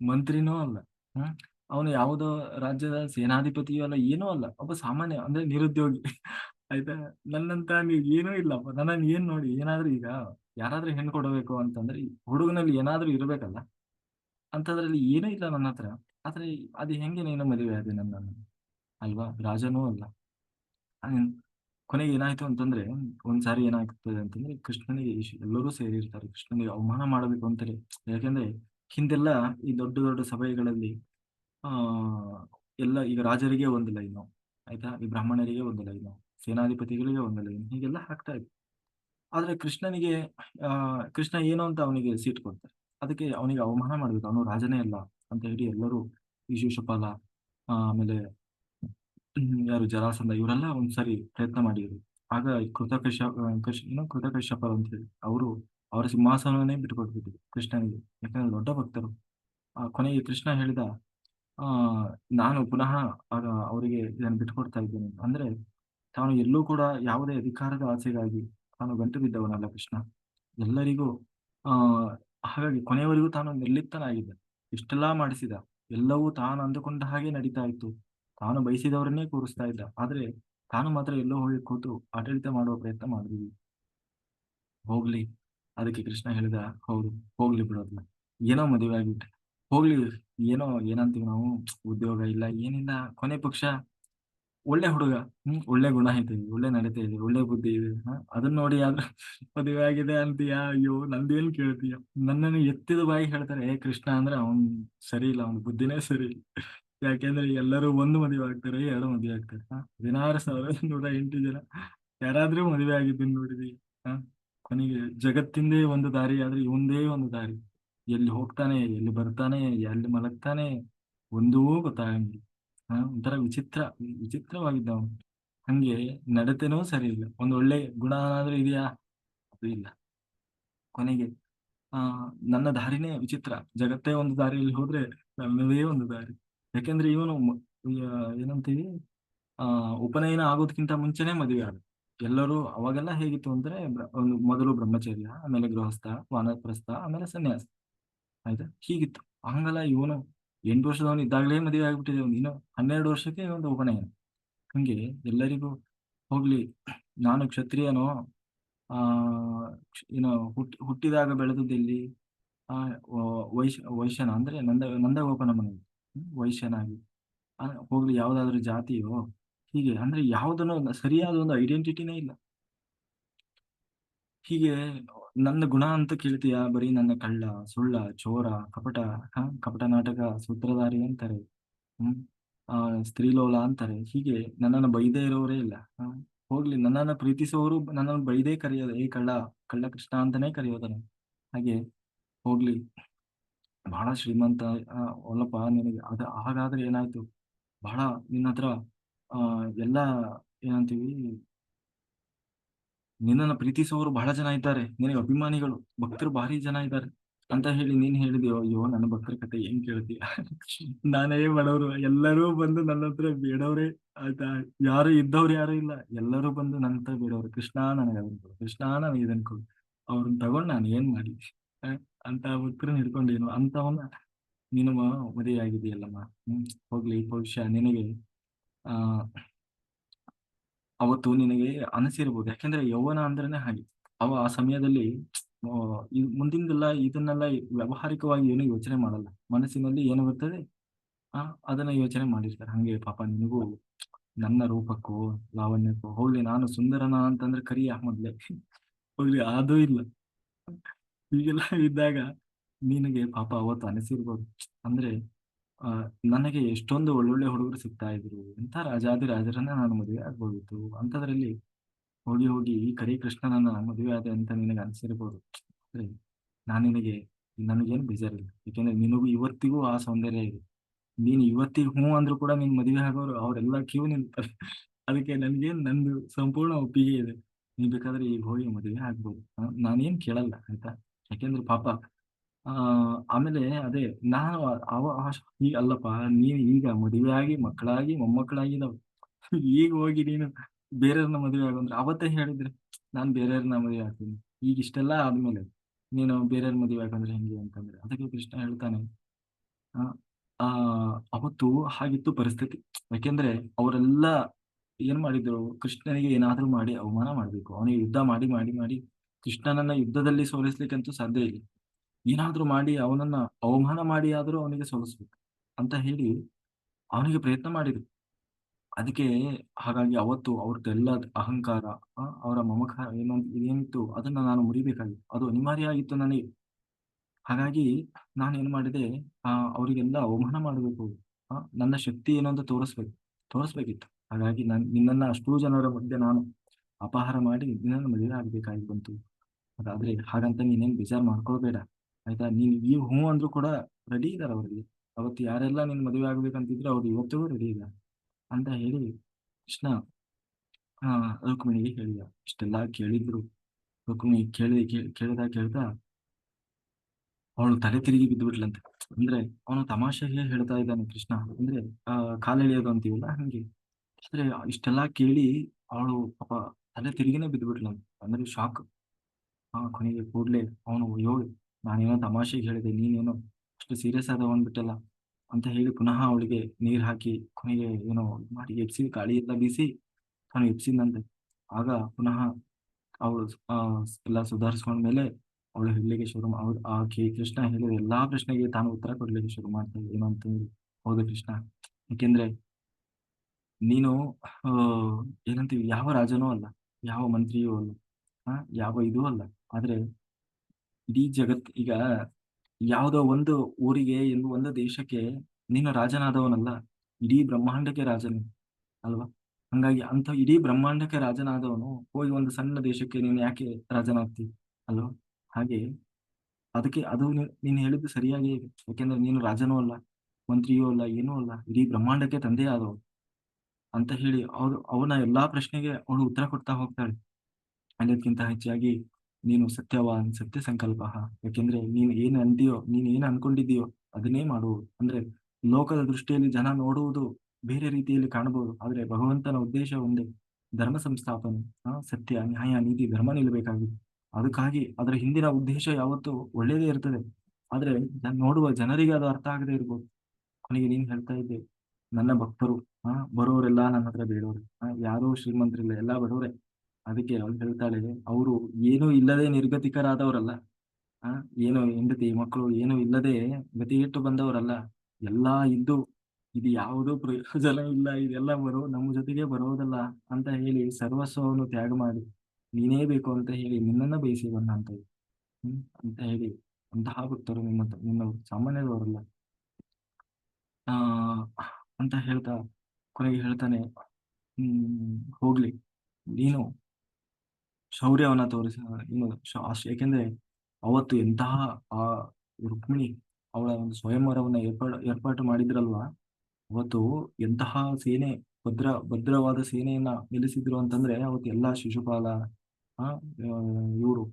ಮಂತ್ರಿನೂ ಅಲ್ಲ ಹ್ಮ್ ಅವನು ಯಾವುದೋ ರಾಜ್ಯದ ಸೇನಾಧಿಪತಿಯೂ ಅಲ್ಲ, ಏನೂ ಅಲ್ಲ, ಒಬ್ಬ ಸಾಮಾನ್ಯ, ಅಂದ್ರೆ ನಿರುದ್ಯೋಗಿ. ಆಯ್ತಾ? ನನ್ನಂತ ನೀವು ಏನೂ ಇಲ್ಲಪ್ಪ ನನ್ನನ್ನು ಏನ್ ನೋಡಿ, ಏನಾದ್ರೂ ಈಗ ಯಾರಾದ್ರೂ ಹೆಣ್ಣು ಕೊಡಬೇಕು ಅಂತಂದ್ರೆ ಹುಡುಗನಲ್ಲಿ ಏನಾದ್ರೂ ಇರ್ಬೇಕಲ್ಲ, ಅಂತದ್ರಲ್ಲಿ ಏನೂ ಇಲ್ಲ ನನ್ನ ಹತ್ರ ಆದ್ರೆ, ಅದು ಹೆಂಗೆ ನೀನು ಮದುವೆ ಆದೆ ನನ್ನನ್ನು? ಅಲ್ವಾ? ರಾಜನೂ ಅಲ್ಲ. ಕೊನೆಗೆ ಏನಾಯ್ತು ಅಂತಂದ್ರೆ ಒಂದ್ಸಾರಿ ಏನಾಗ್ತದೆ ಅಂತಂದ್ರೆ, ಕೃಷ್ಣನಿಗೆ ಎಲ್ಲರೂ ಸೇರಿರ್ತಾರೆ ಕೃಷ್ಣನಿಗೆ ಅವಮಾನ ಮಾಡಬೇಕು ಅಂತಾರೆ. ಯಾಕೆಂದ್ರೆ, ಹಿಂದೆಲ್ಲ ಈ ದೊಡ್ಡ ದೊಡ್ಡ ಸಭೆಗಳಲ್ಲಿ, ಆ, ಎಲ್ಲ ಈಗ ರಾಜರಿಗೆ ಒಂದು ಲೈನು, ಆಯ್ತಾ? ಈ ಬ್ರಾಹ್ಮಣರಿಗೆ ಒಂದು ಲೈನು, ಸೇನಾಧಿಪತಿಗಳಿಗೆ ಒಂದು ಲೈನ್, ಹೀಗೆಲ್ಲ ಹಾಕ್ತಾ ಇದ್ರು. ಆದ್ರೆ ಕೃಷ್ಣನಿಗೆ, ಆ, ಕೃಷ್ಣ ಏನು ಅಂತ ಅವನಿಗೆ ಸೀಟ್ ಕೊಡ್ತಾರೆ. ಅದಕ್ಕೆ ಅವನಿಗೆ ಅವಮಾನ ಮಾಡ್ಬೇಕು. ಅವನು ರಾಜನೇ ಅಲ್ಲ ಅಂತ ಹೇಳಿ ಎಲ್ಲರೂ ಈ ಶಿಶುಪಾಲ ಆಮೇಲೆ ಯಾರು ಜರಾಸಂದ ಇವರೆಲ್ಲ ಒಂದ್ಸರಿ ಪ್ರಯತ್ನ ಮಾಡಿದ್ರು. ಆಗ ಕೃತಕ ಕೃತಕಶ್ಯ ಕೃತಕ ಅಂತ ಹೇಳಿ, ಅವರು ಅವರ ಸಿಂಹಾಸನವನ್ನೇ ಬಿಟ್ಟುಕೊಟ್ಬಿಟ್ಟಿದ್ರು ಕೃಷ್ಣನಿಗೆ. ಯಾಕಂದ್ರೆ ದೊಡ್ಡ ಭಕ್ತರು. ಆ ಕೊನೆಗೆ ಕೃಷ್ಣ ಹೇಳಿದ, ಆ, ನಾನು ಪುನಃ ಅವರಿಗೆ ಇದನ್ನು ಬಿಟ್ಕೊಡ್ತಾ ಇದ್ದೇನೆ. ಅಂದ್ರೆ ತಾನು ಎಲ್ಲೂ ಕೂಡ ಯಾವುದೇ ಅಧಿಕಾರದ ಆಸೆಗಾಗಿ ತಾನು ಗಂಟು ಬಿದ್ದವನಲ್ಲ ಕೃಷ್ಣ. ಎಲ್ಲರಿಗೂ, ಆ, ಹಾಗಾಗಿ ಕೊನೆಯವರೆಗೂ ತಾನು ನಿರ್ಲಿಪ್ತನಾಗಿದ್ದ. ಇಷ್ಟೆಲ್ಲಾ ಮಾಡಿಸಿದ. ಎಲ್ಲವೂ ತಾನು ಅಂದುಕೊಂಡ ಹಾಗೆ ನಡೀತಾ ಇತ್ತು. ತಾನು ಬಯಸಿದವರನ್ನೇ ಕೂರಿಸ್ತಾ ಇದ್ದ ಆದ್ರೆ ತಾನು ಮಾತ್ರ ಎಲ್ಲೋ ಹೋಗಿ ಕೂತು ಆಡಳಿತ ಮಾಡುವ ಪ್ರಯತ್ನ ಮಾಡಿದ್ವಿ. ಹೋಗ್ಲಿ, ಅದಕ್ಕೆ ಕೃಷ್ಣ ಹೇಳಿದ, ಹೌದು, ಹೋಗ್ಲಿ ಬಿಡೋದ್ನ. ಏನೋ ಮದುವೆ ಆಗಿಬಿಟ್ಟೆ ಹೋಗ್ಲಿ, ಏನೋ, ಏನಂತೀವಿ ನಾವು, ಉದ್ಯೋಗ ಇಲ್ಲ, ಏನಿಲ್ಲ, ಕೊನೆ ಪಕ್ಷ, ಒಳ್ಳೆ ಹುಡುಗ, ಹ್ಮ್, ಒಳ್ಳೆ ಗುಣ ಐತೆ ಒಳ್ಳೆ ನಡತೆ ಇದೆ, ಒಳ್ಳೆ ಬುದ್ಧಿ ಇದೆ ಅದನ್ನ ನೋಡಿ ಆದ್ರೆ ಮದುವೆ ಆಗಿದೆ ಅಂತೀಯಾ, ಅಯ್ಯೋ, ನಂದೇನ್ ಕೇಳ್ತೀಯ. ನನ್ನನ್ನು ಎತ್ತಿದ ಬಾಯಿ ಹೇಳ್ತಾರೆ, ಏ ಕೃಷ್ಣ, ಅಂದ್ರೆ ಅವ್ನ್ ಸರಿ ಇಲ್ಲ, ಅವ್ನ ಬುದ್ಧಿನೇ ಸರಿ ಯಾಕೆಂದ್ರೆ ಎಲ್ಲರೂ ಒಂದು ಮದುವೆ ಆಗ್ತಾರೆ, ಎರಡು ಮದುವೆ ಆಗ್ತಾರೆ. ಹದಿನಾರು ಸಾವಿರದ ನೂರ ಎಂಟು ಜನ ಯಾರಾದ್ರೂ ಮದುವೆ ಆಗಿದ್ದನ್ನು ನೋಡಿದ್ವಿ ಹ? ಕೊನೆಗೆ ಜಗತ್ತಿಂದೇ ಒಂದು ದಾರಿ, ಆದ್ರೆ ಇವಂದೇ ಒಂದು ದಾರಿ. ಎಲ್ಲಿ ಹೋಗ್ತಾನೆ, ಎಲ್ಲಿ ಬರ್ತಾನೆ, ಎಲ್ಲಿ ಮಲಗ್ತಾನೆ, ಒಂದೂ ಗೊತ್ತಾಗಂಗಿಲ್ಲ. ಹ? ಒಂಥರ ವಿಚಿತ್ರ ವಿಚಿತ್ರವಾಗಿದ್ದ ಅವನು. ಹಂಗೆ ನಡತೆನೂ ಸರಿ ಇಲ್ಲ. ಒಂದು ಒಳ್ಳೆ ಗುಣ ಏನಾದ್ರೂ ಇದೆಯಾ? ಅದು ಇಲ್ಲ. ಕೊನೆಗೆ, ಆ, ನನ್ನ ದಾರಿನೇ ವಿಚಿತ್ರ. ಜಗತ್ತೇ ಒಂದು ದಾರಿಯಲ್ಲಿ ಹೋದ್ರೆ ನನ್ನದೇ ಒಂದು ದಾರಿ. ಯಾಕೆಂದ್ರೆ ಇವನು ಏನಂತೀವಿ ಆ ಉಪನಯನ ಆಗೋದಕ್ಕಿಂತ ಮುಂಚೆನೆ ಮದುವೆ ಆದ. ಎಲ್ಲರೂ ಅವಾಗೆಲ್ಲ ಹೇಗಿತ್ತು ಅಂದ್ರೆ ಒಂದು ಮೊದಲು ಬ್ರಹ್ಮಚರ್ಯ ಆಮೇಲೆ ಗೃಹಸ್ಥ ವಾನಪ್ರಸ್ಥ ಆಮೇಲೆ ಸನ್ಯಾಸ. ಆಯ್ತಾ? ಹೀಗಿತ್ತು. ಹಂಗಲ್ಲ ಇವನು ಎಂಟು ವರ್ಷದವನು ಇದ್ದಾಗಲೇ ಮದುವೆ ಆಗ್ಬಿಟ್ಟಿದೆ. ಅವನು ಇನ್ನು ಹನ್ನೆರಡು ವರ್ಷಕ್ಕೆ ಒಂದು ಉಪನಯನ. ಹಂಗೆ ಎಲ್ಲರಿಗೂ ಹೋಗ್ಲಿ ನಾನು ಕ್ಷತ್ರಿಯನೋ ಆ ಏನು ಹುಟ್ಟಿ ಹುಟ್ಟಿದಾಗ ಬೆಳೆದದ್ದೆಲ್ಲಿ? ಆ ವ- ವೈಶ್ಯ ವೈಶ್ಯನ ಅಂದ್ರೆ ನಂದ ನಂದಗೋಪನ ಮನೆಯಲ್ಲಿ. ಹ್ಮ್, ವೈಶ್ಯನಾಗಿ ಹೋಗ್ಲಿ, ಯಾವ್ದಾದ್ರು ಜಾತಿಯೋ, ಹೀಗೆ, ಅಂದ್ರೆ ಯಾವ್ದನ್ನು ಸರಿಯಾದ ಒಂದು ಐಡೆಂಟಿಟಿನೇ ಇಲ್ಲ. ಹೀಗೆ, ನನ್ನ ಗುಣ ಅಂತ ಕೇಳ್ತೀಯ? ಬರೀ ನನ್ನ ಕಳ್ಳ, ಸುಳ್ಳ, ಚೋರ, ಕಪಟ ಕಪಟ ನಾಟಕ, ಸೂತ್ರಧಾರಿ ಅಂತಾರೆ. ಹ್ಮ್, ಆ, ಸ್ತ್ರೀಲೋಲ ಅಂತಾರೆ. ಹೀಗೆ, ನನ್ನನ್ನು ಬೈದೇ ಇರೋರೇ ಇಲ್ಲ. ಹೋಗ್ಲಿ, ನನ್ನನ್ನು ಪ್ರೀತಿಸುವವರು ನನ್ನನ್ನು ಬೈದೇ ಕರೆಯೋದು ಏ ಕಳ್ಳ ಕಳ್ಳ ಕೃಷ್ಣ ಅಂತಾನೆ ಕರೆಯೋದನ್ನು. ಹಾಗೆ, ಹೋಗ್ಲಿ. ಬಹಳ ಶ್ರೀಮಂತ ಅಲ್ಲಪ್ಪ ನಿನಗೆ ಅದ, ಹಾಗಾದ್ರೆ ಏನಾಯ್ತು? ಬಹಳ ನಿನ್ನ ಹತ್ರ ಎಲ್ಲ ಏನಂತೀವಿ? ನಿನ್ನನ್ನು ಪ್ರೀತಿಸೋರು ಬಹಳ ಜನ ಇದ್ದಾರೆ. ನಿನಗೆ ಅಭಿಮಾನಿಗಳು, ಭಕ್ತರು ಭಾರಿ ಜನ ಇದ್ದಾರೆ. ಅಂತ ಹೇಳಿ ನೀನ್ ಹೇಳಿದೆಯೋ, ಅಯ್ಯೋ, ನನ್ನ ಭಕ್ತರ ಕತೆ ಏನ್ ಕೇಳ್ತೀಯ? ನಾನೇ ಬಡವರು, ಎಲ್ಲರೂ ಬಂದು ನನ್ನ ಹತ್ರ ಬೇಡವ್ರೆ ಆಯ್ತಾ? ಯಾರು ಇದ್ದವ್ರು ಯಾರು ಇಲ್ಲ, ಎಲ್ಲರೂ ಬಂದು ನನ್ನ ಹತ್ರ ಬೇಡವ್ರು. ಕೃಷ್ಣ ನನಗೆ ಅದನ್ನ ಕೊಡು, ಕೃಷ್ಣ ನನಗೆ ಇದನ್ ಕೊಡು. ಅವ್ರನ್ನ ತಗೊಂಡ್ ನಾನು ಏನ್ ಮಾಡಿ? ಅಂತ ಭಕ್ತರನ್ನ ಹಿಡ್ಕೊಂಡೇನು? ಅಂತವನ್ನ ನೀನು ಮದುವೆ ಆಗಿದೆಯಲ್ಲಮ್ಮ ಹ್ಮ್, ಹೋಗ್ಲಿ, ಭವಿಷ್ಯ ನಿನಗೆ. ಆ, ಅವತ್ತು ನಿನಗೆ ಅನಿಸಿರ್ಬೋದು. ಯಾಕೆಂದ್ರೆ ಯೌವನ ಅಂದ್ರೇನೆ ಹಾಗೆ. ಅವ ಆ ಸಮಯದಲ್ಲಿ ಮುಂದಿಂದೆಲ್ಲ ಇದನ್ನೆಲ್ಲ ವ್ಯಾವಹಾರಿಕವಾಗಿ ಏನು ಯೋಚನೆ ಮಾಡಲ್ಲ. ಮನಸ್ಸಿನಲ್ಲಿ ಏನು ಬರ್ತದೆ? ಆ, ಅದನ್ನ ಯೋಚನೆ ಮಾಡಿರ್ತಾರೆ. ಹಂಗೆ ಪಾಪ ನಿನಗೂ, ನನ್ನ ರೂಪಕ್ಕೂ, ಲಾವಣ್ಯಕ್ಕೂ, ಹೋಗ್ಲಿ, ನಾನು ಸುಂದರನ ಅಂತಂದ್ರೆ ಕರಿಯ ಮೊದ್ಲೇ. ಹೋಗ್ಲಿ, ಅದು ಇಲ್ಲ. ಹೀಗೆಲ್ಲ ಇದ್ದಾಗ ನಿನಗೆ ಪಾಪ ಅವತ್ತು ಅನಿಸಿರ್ಬೋದು ಅಂದ್ರೆ, ಆ, ನನಗೆ ಎಷ್ಟೊಂದು ಒಳ್ಳೊಳ್ಳೆ ಹುಡುಗರು ಸಿಗ್ತಾ ಇದ್ರು ಎಂತ ರಾಜಾದಿ ರಾಜರನ್ನ ನಾನು ಮದುವೆ ಆಗ್ಬೋದಿತ್ತು ಅಂತದ್ರಲ್ಲಿ ಹೋಗಿ ಹೋಗಿ ಈ ಕರಿ ಕೃಷ್ಣನನ್ನ ಮದುವೆ ಆದೆ ಅಂತ ನಿನಗೆ ಅನಿಸಿರ್ಬೋದು ಅಂದ್ರೆ, ನಾನು ನಿನಗೆ, ನನಗೇನು ಬೇಜಾರಿಲ್ಲ ಯಾಕೆಂದ್ರೆ ನಿನಗೂ ಇವತ್ತಿಗೂ ಆ ಸೌಂದರ್ಯ ಇದೆ ನೀನು ಇವತ್ತಿಗೆ ಹ್ಞೂ ಅಂದ್ರು ಕೂಡ ನಿನ್ ಮದುವೆ ಆಗೋರು ಅವರೆಲ್ಲ ಕ್ಯೂ ನಿಲ್ತಾರೆ. ಅದಕ್ಕೆ ನನ್ಗೇನ್, ನಂದು ಸಂಪೂರ್ಣ ಒಪ್ಪಿಗೆ ಇದೆ. ನೀನ್ ಬೇಕಾದ್ರೆ ಈಗ ಹೋಗಿ ಮದುವೆ ಆಗ್ಬೋದು. ನಾನೇನ್ ಕೇಳಲ್ಲ, ಆಯ್ತಾ. ಯಾಕೆಂದ್ರೆ ಪಾಪ ಆ ಆಮೇಲೆ ಅದೇ ನಾನು ಅವ ಈಗ ಅಲ್ಲಪ್ಪ ನೀನು ಈಗ ಮದುವೆ ಆಗಿ ಮಕ್ಕಳಾಗಿ ಮೊಮ್ಮಕ್ಕಳಾಗಿದಾವೆ. ಈಗ ಹೋಗಿ ನೀನು ಬೇರೆಯವ್ರನ್ನ ಮದುವೆ ಆಗಂದ್ರೆ ಅವತ್ತೇ ಹೇಳಿದ್ರೆ ನಾನು ಬೇರೆಯವ್ರನ್ನ ಮದುವೆ ಆಗ್ತೀನಿ. ಈಗ ಇಷ್ಟೆಲ್ಲ ಆದ್ಮೇಲೆ ನೀನು ಬೇರೆಯವ್ರ ಮದುವೆ ಆಗಂದ್ರೆ ಹೆಂಗೆ ಅಂತಂದ್ರೆ ಅದಕ್ಕೆ ಕೃಷ್ಣ ಹೇಳ್ತಾನೆ ಆ ಅವತ್ತು ಹಾಗಿತ್ತು ಪರಿಸ್ಥಿತಿ. ಯಾಕೆಂದ್ರೆ ಅವರೆಲ್ಲ ಏನ್ ಮಾಡಿದ್ರು ಕೃಷ್ಣನಿಗೆ ಏನಾದ್ರೂ ಮಾಡಿ ಅವಮಾನ ಮಾಡ್ಬೇಕು. ಅವನಿಗೆ ಯುದ್ಧ ಮಾಡಿ, ಮಾಡಿ, ಮಾಡಿ ಕೃಷ್ಣನನ್ನ ಯುದ್ಧದಲ್ಲಿ ಸೋಲಿಸ್ಲಿಕ್ಕಂತೂ ಸಾಧ್ಯ ಇಲ್ಲ. ಏನಾದ್ರೂ ಮಾಡಿ ಅವನನ್ನ ಅವಮಾನ ಮಾಡಿ ಆದ್ರೂ ಅವನಿಗೆ ಸೋಲಿಸ್ಬೇಕು ಅಂತ ಹೇಳಿ ಅವನಿಗೆ ಪ್ರಯತ್ನ ಮಾಡಿದ್ರು. ಅದಕ್ಕೆ ಹಾಗಾಗಿ ಅವತ್ತು ಅವ್ರದ್ದೆಲ್ಲ ಅಹಂಕಾರ ಅವರ ಮಮಕಾರ ಏನಂತ ಏನಿತ್ತು ಅದನ್ನ ನಾನು ಮುರಿಬೇಕಾಗಿತ್ತು. ಅದು ಅನಿವಾರ್ಯ ಆಗಿತ್ತು ನನಗೆ. ಹಾಗಾಗಿ ನಾನು ಏನ್ ಮಾಡಿದೆ, ಆ, ಅವರಿಗೆಲ್ಲ ಅವಮಾನ ಮಾಡಬೇಕು. ನನ್ನ ಶಕ್ತಿ ಏನು ಅಂತ ತೋರಿಸ್ಬೇಕು, ತೋರಿಸ್ಬೇಕಿತ್ತು. ಹಾಗಾಗಿ ನಾನು, ನಿನ್ನನ್ನ ಅಷ್ಟೂ ಜನರ ಮಧ್ಯೆ ನಾನು ಅಪಹಾರ ಮಾಡಿ ನಿನ್ನನ್ನು ಮದುವೆ ಆಗ್ಬೇಕಾಗಿ ಬಂತು. ಅದಾದ್ರೆ ಹಾಗಂತ ನೀನೇನ್ ಬೇಜಾರ್ ಮಾಡ್ಕೊಳ್ಬೇಡ. ಆಯ್ತಾ? ನೀನ್ ಈಗ ಹ್ಞೂ ಅಂದ್ರು ಕೂಡ ರೆಡಿ ಇದಾರೆ ಅವ್ರಿಗೆ ಅವತ್ತು ಯಾರೆಲ್ಲ ನಿನ್ ಮದುವೆ ಆಗ್ಬೇಕಂತಿದ್ರೆ ಅವ್ರು ಇವತ್ತಿಗೂ ರೆಡಿ ಇಲ್ಲ ಅಂತ ಹೇಳಿ ಕೃಷ್ಣ, ಆ, ರುಕ್ಮಿಣಿಗೆ ಹೇಳಿದ. ಇಷ್ಟೆಲ್ಲಾ ಕೇಳಿದ್ರು ರುಕ್ಮಿಣಿ ಕೇಳಿದ ಕೇಳಿದ ಕೇಳ್ತಾ ಅವಳು ತಲೆ ತಿರುಗಿ ಬಿದ್ದುಬಿಟ್ಲಂತೆ. ಅಂದ್ರೆ ಅವನು ತಮಾಷೆಗೆ ಹೇಳ್ತಾ ಇದ್ದಾನೆ ಕೃಷ್ಣ. ಅಂದ್ರೆ, ಆ ಕಾಲೆಳೆಯೋದು ಅಂತೀವಲ್ಲ ಹಂಗೆ. ಅಂದ್ರೆ ಇಷ್ಟೆಲ್ಲಾ ಕೇಳಿ ಅವಳು ಪಾಪ ತಲೆ ತಿರುಗಿನೇ ಬಿದ್ದುಬಿಟ್ಲಂತೆ. ಅಂದ್ರೆ ಶಾಕ್. ಆ ಕೊನೆಗೆ ಕೂಡಲೇ ಅವನು ಅಯ್ಯೋ! ನಾನೇನೋ ತಮಾಷೆಗೆ ಹೇಳಿದೆ. ನೀನೇನೋ ಅಷ್ಟು ಸೀರಿಯಸ್ ತಗೊಂಡ್ಬಿಟ್ಟಲ್ಲ ಅಂತ ಹೇಳಿ ಪುನಃ ಅವಳಿಗೆ ನೀರ್ ಹಾಕಿ ಕೊನೆಗೆ ಏನೋ ಮಾಡಿ, ಎಬ್ಸಿ ಗಾಳಿ ಎಲ್ಲ ಬೀಸಿ ಅವನು ಎಬ್ಸಿದಂತೆ ಆಗ ಪುನಃ ಅವಳು ಎಲ್ಲ ಸುಧಾರಿಸ್ಕೊಂಡ್ಮೇಲೆ ಅವಳು ಹೇಳಲಿಕ್ಕೆ ಶುರು ಅವ್ರು, ಆ ಆಕೆ ಕೃಷ್ಣ ಹೇಳಿದ ಎಲ್ಲಾ ಪ್ರಶ್ನೆಗೆ ತಾನು ಉತ್ತರ ಕೊಡ್ಲಿಕ್ಕೆ ಶುರು ಮಾಡ್ತಾಳೆ. ಏನು ಅಂತಂದ್ರೆ ಹೌದು ಕೃಷ್ಣ. ಯಾಕೆಂದ್ರೆ ನೀನು ಏನಂತೀವಿ, ಯಾವ ರಾಜನೂ ಅಲ್ಲ. ಯಾವ ಮಂತ್ರಿಯೂ ಅಲ್ಲ. ಯಾವ ಇದೂ ಅಲ್ಲ. ಆದ್ರೆ ಇಡೀ ಜಗತ್ ಈಗ ಯಾವುದೋ ಒಂದು ಊರಿಗೆ ಇನ್ನು ಒಂದು ದೇಶಕ್ಕೆ ನೀನು ರಾಜನಾದವನಲ್ಲ. ಇಡೀ ಬ್ರಹ್ಮಾಂಡಕ್ಕೆ ರಾಜನು ಅಲ್ವಾ? ಹಂಗಾಗಿ ಅಂತ ಇಡೀ ಬ್ರಹ್ಮಾಂಡಕ್ಕೆ ರಾಜನಾದವನು ಹೋಗಿ ಒಂದು ಸಣ್ಣ ದೇಶಕ್ಕೆ ನೀನು ಯಾಕೆ ರಾಜನಾಗ್ತಿ? ಅಲ್ವಾ? ಹಾಗೆ ಅದಕ್ಕೆ ಅದು ನೀನು ಹೇಳಿದ್ದು ಸರಿಯಾಗಿ. ಯಾಕೆಂದ್ರೆ ನೀನು ರಾಜನೂ ಅಲ್ಲ, ಮಂತ್ರಿಯೂ ಅಲ್ಲ, ಏನೂ ಅಲ್ಲ. ಇಡೀ ಬ್ರಹ್ಮಾಂಡಕ್ಕೆ ತಂದೆ ಆದವನು. ಅಂತ ಹೇಳಿ ಅವ್ರು ಅವನ ಎಲ್ಲಾ ಪ್ರಶ್ನೆಗೆ ಅವಳು ಉತ್ತರ ಕೊಡ್ತಾ ಹೋಗ್ತಾಳೆ. ಅನ್ನೋದ್ಕಿಂತ ಹೆಚ್ಚಾಗಿ ನೀನು ಸತ್ಯವಾನ್, ಸತ್ಯ ಸಂಕಲ್ಪ ಯಾಕೆಂದ್ರೆ ನೀನು ಏನ್ ಅಂತೀಯೋ, ನೀನ್ ಏನ್ ಅನ್ಕೊಂಡಿದ್ದೀಯೋ ಅದನ್ನೇ ಮಾಡು. ಅಂದ್ರೆ ಲೋಕದ ದೃಷ್ಟಿಯಲ್ಲಿ ಜನ ನೋಡುವುದು ಬೇರೆ ರೀತಿಯಲ್ಲಿ ಕಾಣಬಹುದು. ಆದ್ರೆ ಭಗವಂತನ ಉದ್ದೇಶ ಒಂದೇ. ಧರ್ಮ ಸಂಸ್ಥಾಪನೆ. ಸತ್ಯ, ನ್ಯಾಯ, ನೀತಿ, ಧರ್ಮ ನಿಲ್ಲಬೇಕಾಗಿದೆ. ಅದಕ್ಕಾಗಿ ಅದರ ಹಿಂದಿನ ಉದ್ದೇಶ ಯಾವತ್ತೂ ಒಳ್ಳೇದೇ ಇರ್ತದೆ. ಆದ್ರೆ ನೋಡುವ ಜನರಿಗೆ ಅದು ಅರ್ಥ ಆಗದೆ ಇರ್ಬೋದು. ಕೊನೆಗೆ ನೀನ್ ಹೇಳ್ತಾ ಇದ್ದೆ, ನನ್ನ ಭಕ್ತರು ಆ ಬರೋರೆಲ್ಲ ನನ್ನ ಹತ್ರ ಬೇಡೋರೆ. ಯಾರೂ ಶ್ರೀಮಂತರಿಲ್ಲ ಎಲ್ಲಾ ಬಡವರೇ. ಅದಕ್ಕೆ ಅವಳು ಹೇಳ್ತಾಳೆ, ಅವರು ಏನೂ ಇಲ್ಲದೆ ನಿರ್ಗತಿಕರಾದವರಲ್ಲ. ಆ ಏನು ಹೆಂಡತಿ, ಮಕ್ಕಳು ಏನೂ ಇಲ್ಲದೆ ಗತಿಗೆಟ್ಟು ಬಂದವರಲ್ಲ. ಎಲ್ಲಾ ಇದ್ದು ಇದು ಯಾವುದೂ ಪ್ರಯೋಜನ ಇಲ್ಲ. ಇದೆಲ್ಲ ಬರೋ ನಮ್ಮ ಜೊತೆಗೆ ಬರೋದಲ್ಲ ಅಂತ ಹೇಳಿ ಸರ್ವಸ್ವವನ್ನು ತ್ಯಾಗ ಮಾಡಿ ನೀನೇ ಬೇಕು ಅಂತ ಹೇಳಿ ನಿನ್ನನ್ನ ಬಯಸಿ ಬಂದಂಥವ್ರು. ಹ್ಮ್. ಅಂತ ಹೇಳಿ ಅಂತಹ ಭಕ್ತರು ನಿಮ್ಮ ನಿಮ್ಮ ಸಾಮಾನ್ಯದವರಲ್ಲ. ಆ ಅಂತ ಹೇಳ್ತಾ ಕೊನೆಗೆ ಹೇಳ್ತಾನೆ, ಹ್ಮ್ ಹೋಗ್ಲಿ ನೀನು ಶೌರ್ಯವನ್ನ ತೋರಿಸ ಇನ್ನು ಯಾಕೆಂದ್ರೆ ಅವತ್ತು ಎಂತಹ ಆ ರುಕ್ಮಿಣಿ ಅವಳ ಒಂದು ಸ್ವಯಂವರವನ್ನ ಏರ್ಪಾಡು ಏರ್ಪಾಟು ಮಾಡಿದ್ರಲ್ವಾ, ಅವತ್ತು ಎಂತಹ ಸೇನೆ ಭದ್ರ ಭದ್ರವಾದ ಸೇನೆಯನ್ನ ನಿಲ್ಲಿಸಿದ್ರು ಅಂತಂದ್ರೆ ಅವತ್ತು ಎಲ್ಲಾ ಶಿಶುಪಾಲ ಆ ಇವರು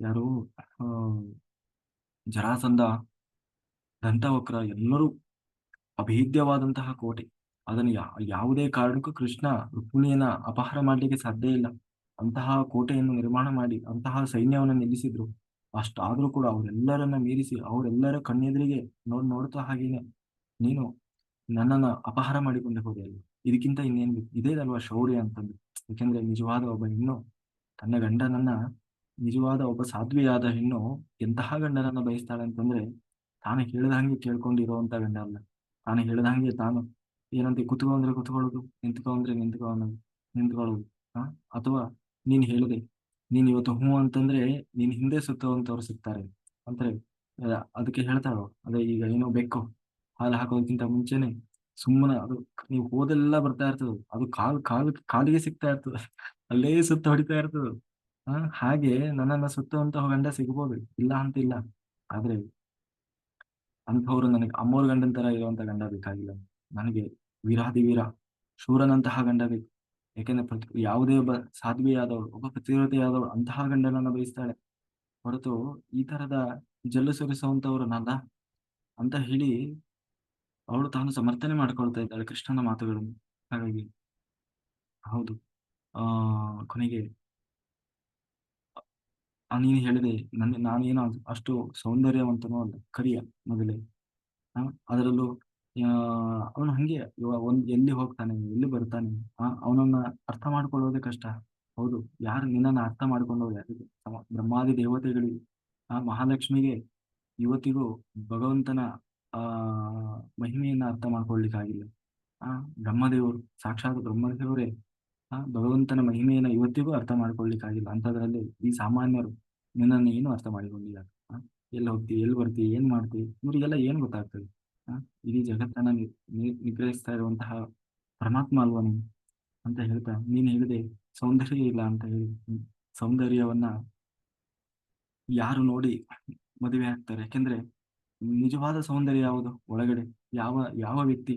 ಯಾರು ಜರಾಸಂಧ, ದಂತವಕ್ರ ಎಲ್ಲರೂ ಅಭೇದ್ಯವಾದಂತಹ ಕೋಟೆ. ಅದನ್ನ ಯಾವುದೇ ಕಾರಣಕ್ಕೂ ಕೃಷ್ಣ ರುಕ್ಮಿಣಿಯನ್ನ ಅಪಹಾರ ಮಾಡ್ಲಿಕ್ಕೆ ಸಾಧ್ಯ ಇಲ್ಲ. ಅಂತಹ ಕೋಟೆಯನ್ನು ನಿರ್ಮಾಣ ಮಾಡಿ ಅಂತಹ ಸೈನ್ಯವನ್ನು ನಿಲ್ಲಿಸಿದ್ರು. ಅಷ್ಟಾದ್ರೂ ಕೂಡ ಅವರೆಲ್ಲರನ್ನ ಮೀರಿಸಿ ಅವರೆಲ್ಲರ ಕಣ್ಣೆದುರಿಗೆ ನೋಡ್ ನೋಡ್ತಾ ಹಾಗೇನೆ ನೀನು ನನ್ನನ್ನ ಅಪಹಾರ ಮಾಡಿಕೊಂಡು ಹೋದೆ. ಇದಕ್ಕಿಂತ ಇನ್ನೇನು? ಇದೇ ಅಲ್ವಾ ಶೌರ್ಯ ಅಂತಂದು ಯಾಕೆಂದ್ರೆ ನಿಜವಾದ ಒಬ್ಬ ಹೆಣ್ಣು ತನ್ನ ಗಂಡನನ್ನ ನಿಜವಾದ ಒಬ್ಬ ಸಾಧ್ವಿಯಾದ ಹೆಣ್ಣು ಎಂತಹ ಗಂಡನನ್ನ ಬಯಸ್ತಾಳೆ ಅಂತಂದ್ರೆ, ತಾನು ಹೇಳಿದ ಹಾಗೆ ಕೇಳ್ಕೊಂಡಿರುವಂತ ಗಂಡ ಅಲ್ಲ. ತಾನು ಹೇಳಿದ ಹಾಗೆ ತಾನು ಏನಂತೆ ಕುತ್ಕೊಂಡ್ರೆ ಕುತ್ಕೊಳ್ಳೋದು, ನಿಂತ್ಕೊಂಡ್ರೆ ನಿಂತ್ಕೊಳ್ಳೋದು. ಆ ಅಥವಾ ನೀನ್ ಹೇಳಿದೆ, ನೀನ್ ಇವತ್ತು ಹ್ಞೂ ಅಂತಂದ್ರೆ ನಿನ್ ಹಿಂದೆ ಸುತ್ತುವಂತವ್ರು ಸಿಗ್ತಾರೆ. ಅಂತಾರೆ ಅದಕ್ಕೆ ಹೇಳ್ತಾಳು, ಅದೇ ಈಗ ಏನೋ ಬೆಕ್ಕು ಹಾಲು ಹಾಕೋದಕ್ಕಿಂತ ಮುಂಚೆನೆ ಸುಮ್ಮನೆ ಅದು ನೀವು ಹೋದೆಲ್ಲ ಬರ್ತಾ ಇರ್ತದ. ಅದು ಕಾಲ್ ಕಾಲ್ ಕಾಲಿಗೆ ಸಿಗ್ತಾ ಇರ್ತದ. ಅಲ್ಲೇ ಸುತ್ತ ಹೊಡಿತಾ ಇರ್ತದ. ಆ ಹಾಗೆ ನನ್ನನ್ನ ಸುತ್ತುವಂತಹ ಗಂಡ ಸಿಗ್ಬೋದು. ಇಲ್ಲ ಅಂತ ಇಲ್ಲ. ಆದ್ರೆ ಅಂಥವ್ರು ನನಗೆ ಅಮ್ಮೋರ್ ಗಂಡನ್ ತರ ಇರುವಂತ ಗಂಡ ಬೇಕಾಗಿಲ್ಲ. ನನಗೆ ವೀರಾದಿವೀರ ಶೂರನಂತಹ ಗಂಡ ಬೇಕು. ಯಾಕೆಂದ್ರೆ ಪ್ರತಿ ಯಾವುದೇ ಒಬ್ಬ ಸಾಧ್ವಿಯಾದವರು ಒಬ್ಬ ಪತಿವ್ರತೆಯಾದವಳು ಅಂತಹ ಗಂಡನನ್ನ ಬಯಸ್ತಾಳೆ. ಹೊರತು ಈ ತರದ ಜಲ್ಲು ಸುರಿಸುವಂತವ್ರನ್ನಲ್ಲ ಅಂತ ಹೇಳಿ ಅವಳು ತಾನು ಸಮರ್ಥನೆ ಮಾಡ್ಕೊಳ್ತಾ ಇದ್ದಾಳೆ ಕೃಷ್ಣನ ಮಾತುಗಳನ್ನು. ಹಾಗಾಗಿ ಹೌದು. ಆ, ಕೊನೆಗೆ ನೀನು ಹೇಳಿದೆ ನನ್ನ ನಾನೇನು ಅಷ್ಟು ಸೌಂದರ್ಯವಂತನೂ ಅಲ್ಲ, ಕರಿಯ ಮೊದಲೇ. ಅದರಲ್ಲೂ ಅವನು ಹಂಗೆ ಇವಾಗ ಒಂದ್ ಎಲ್ಲಿ ಹೋಗ್ತಾನೆ, ಎಲ್ಲಿ ಬರ್ತಾನೆ ಅವನನ್ನ ಅರ್ಥ ಮಾಡ್ಕೊಳ್ಳೋದೆ ಕಷ್ಟ. ಹೌದು, ಯಾರು ನಿನ್ನನ್ನ ಅರ್ಥ ಮಾಡ್ಕೊಂಡವ್ರು ಯಾರಿಗೆ ಬ್ರಹ್ಮಾದಿ ದೇವತೆಗಳಿಗೆ ಆ ಮಹಾಲಕ್ಷ್ಮಿಗೆ ಇವತ್ತಿಗೂ ಭಗವಂತನ, ಆ, ಮಹಿಮೆಯನ್ನ ಅರ್ಥ ಮಾಡ್ಕೊಳ್ಲಿಕ್ಕಾಗಿಲ್ಲ. ಆ, ಬ್ರಹ್ಮದೇವರು, ಸಾಕ್ಷಾತ್ ಬ್ರಹ್ಮದೇವರೇ, ಆ, ಭಗವಂತನ ಮಹಿಮೆಯನ್ನ ಇವತ್ತಿಗೂ ಅರ್ಥ ಮಾಡ್ಕೊಳ್ಲಿಕ್ಕಾಗಿಲ್ಲ. ಅಂತದ್ರಲ್ಲಿ ಈ ಸಾಮಾನ್ಯರು ನಿನ್ನನ್ನು ಏನು ಅರ್ಥ ಮಾಡಿಕೊಂಡಿಲ್ಲ? ಆ, ಎಲ್ಲಿ ಹೋಗ್ತಿ, ಎಲ್ಲಿ ಬರ್ತಿ, ಏನ್ ಮಾಡ್ತಿ? ಇವ್ರಿಗೆಲ್ಲ ಏನ್ ಗೊತ್ತಾಗ್ತದೆ? ಇಡೀ ಜಗತ್ತನ್ನ ನಿಗ್ರಹಿಸ್ತಾ ಇರುವಂತಹ ಪರಮಾತ್ಮ ಅಲ್ವಾ ನೀನು? ಅಂತ ಹೇಳ್ತಾ, ನೀನ್ ಹೇಳಿದೆ, ಸೌಂದರ್ಯ ಇಲ್ಲ ಅಂತ ಹೇಳಿ. ಸೌಂದರ್ಯವನ್ನ ಯಾರು ನೋಡಿ ಮದುವೆ ಆಗ್ತಾರೆ? ಯಾಕೆಂದ್ರೆ ನಿಜವಾದ ಸೌಂದರ್ಯ ಯಾವುದು? ಒಳಗಡೆ, ಯಾವ ಯಾವ ವ್ಯಕ್ತಿ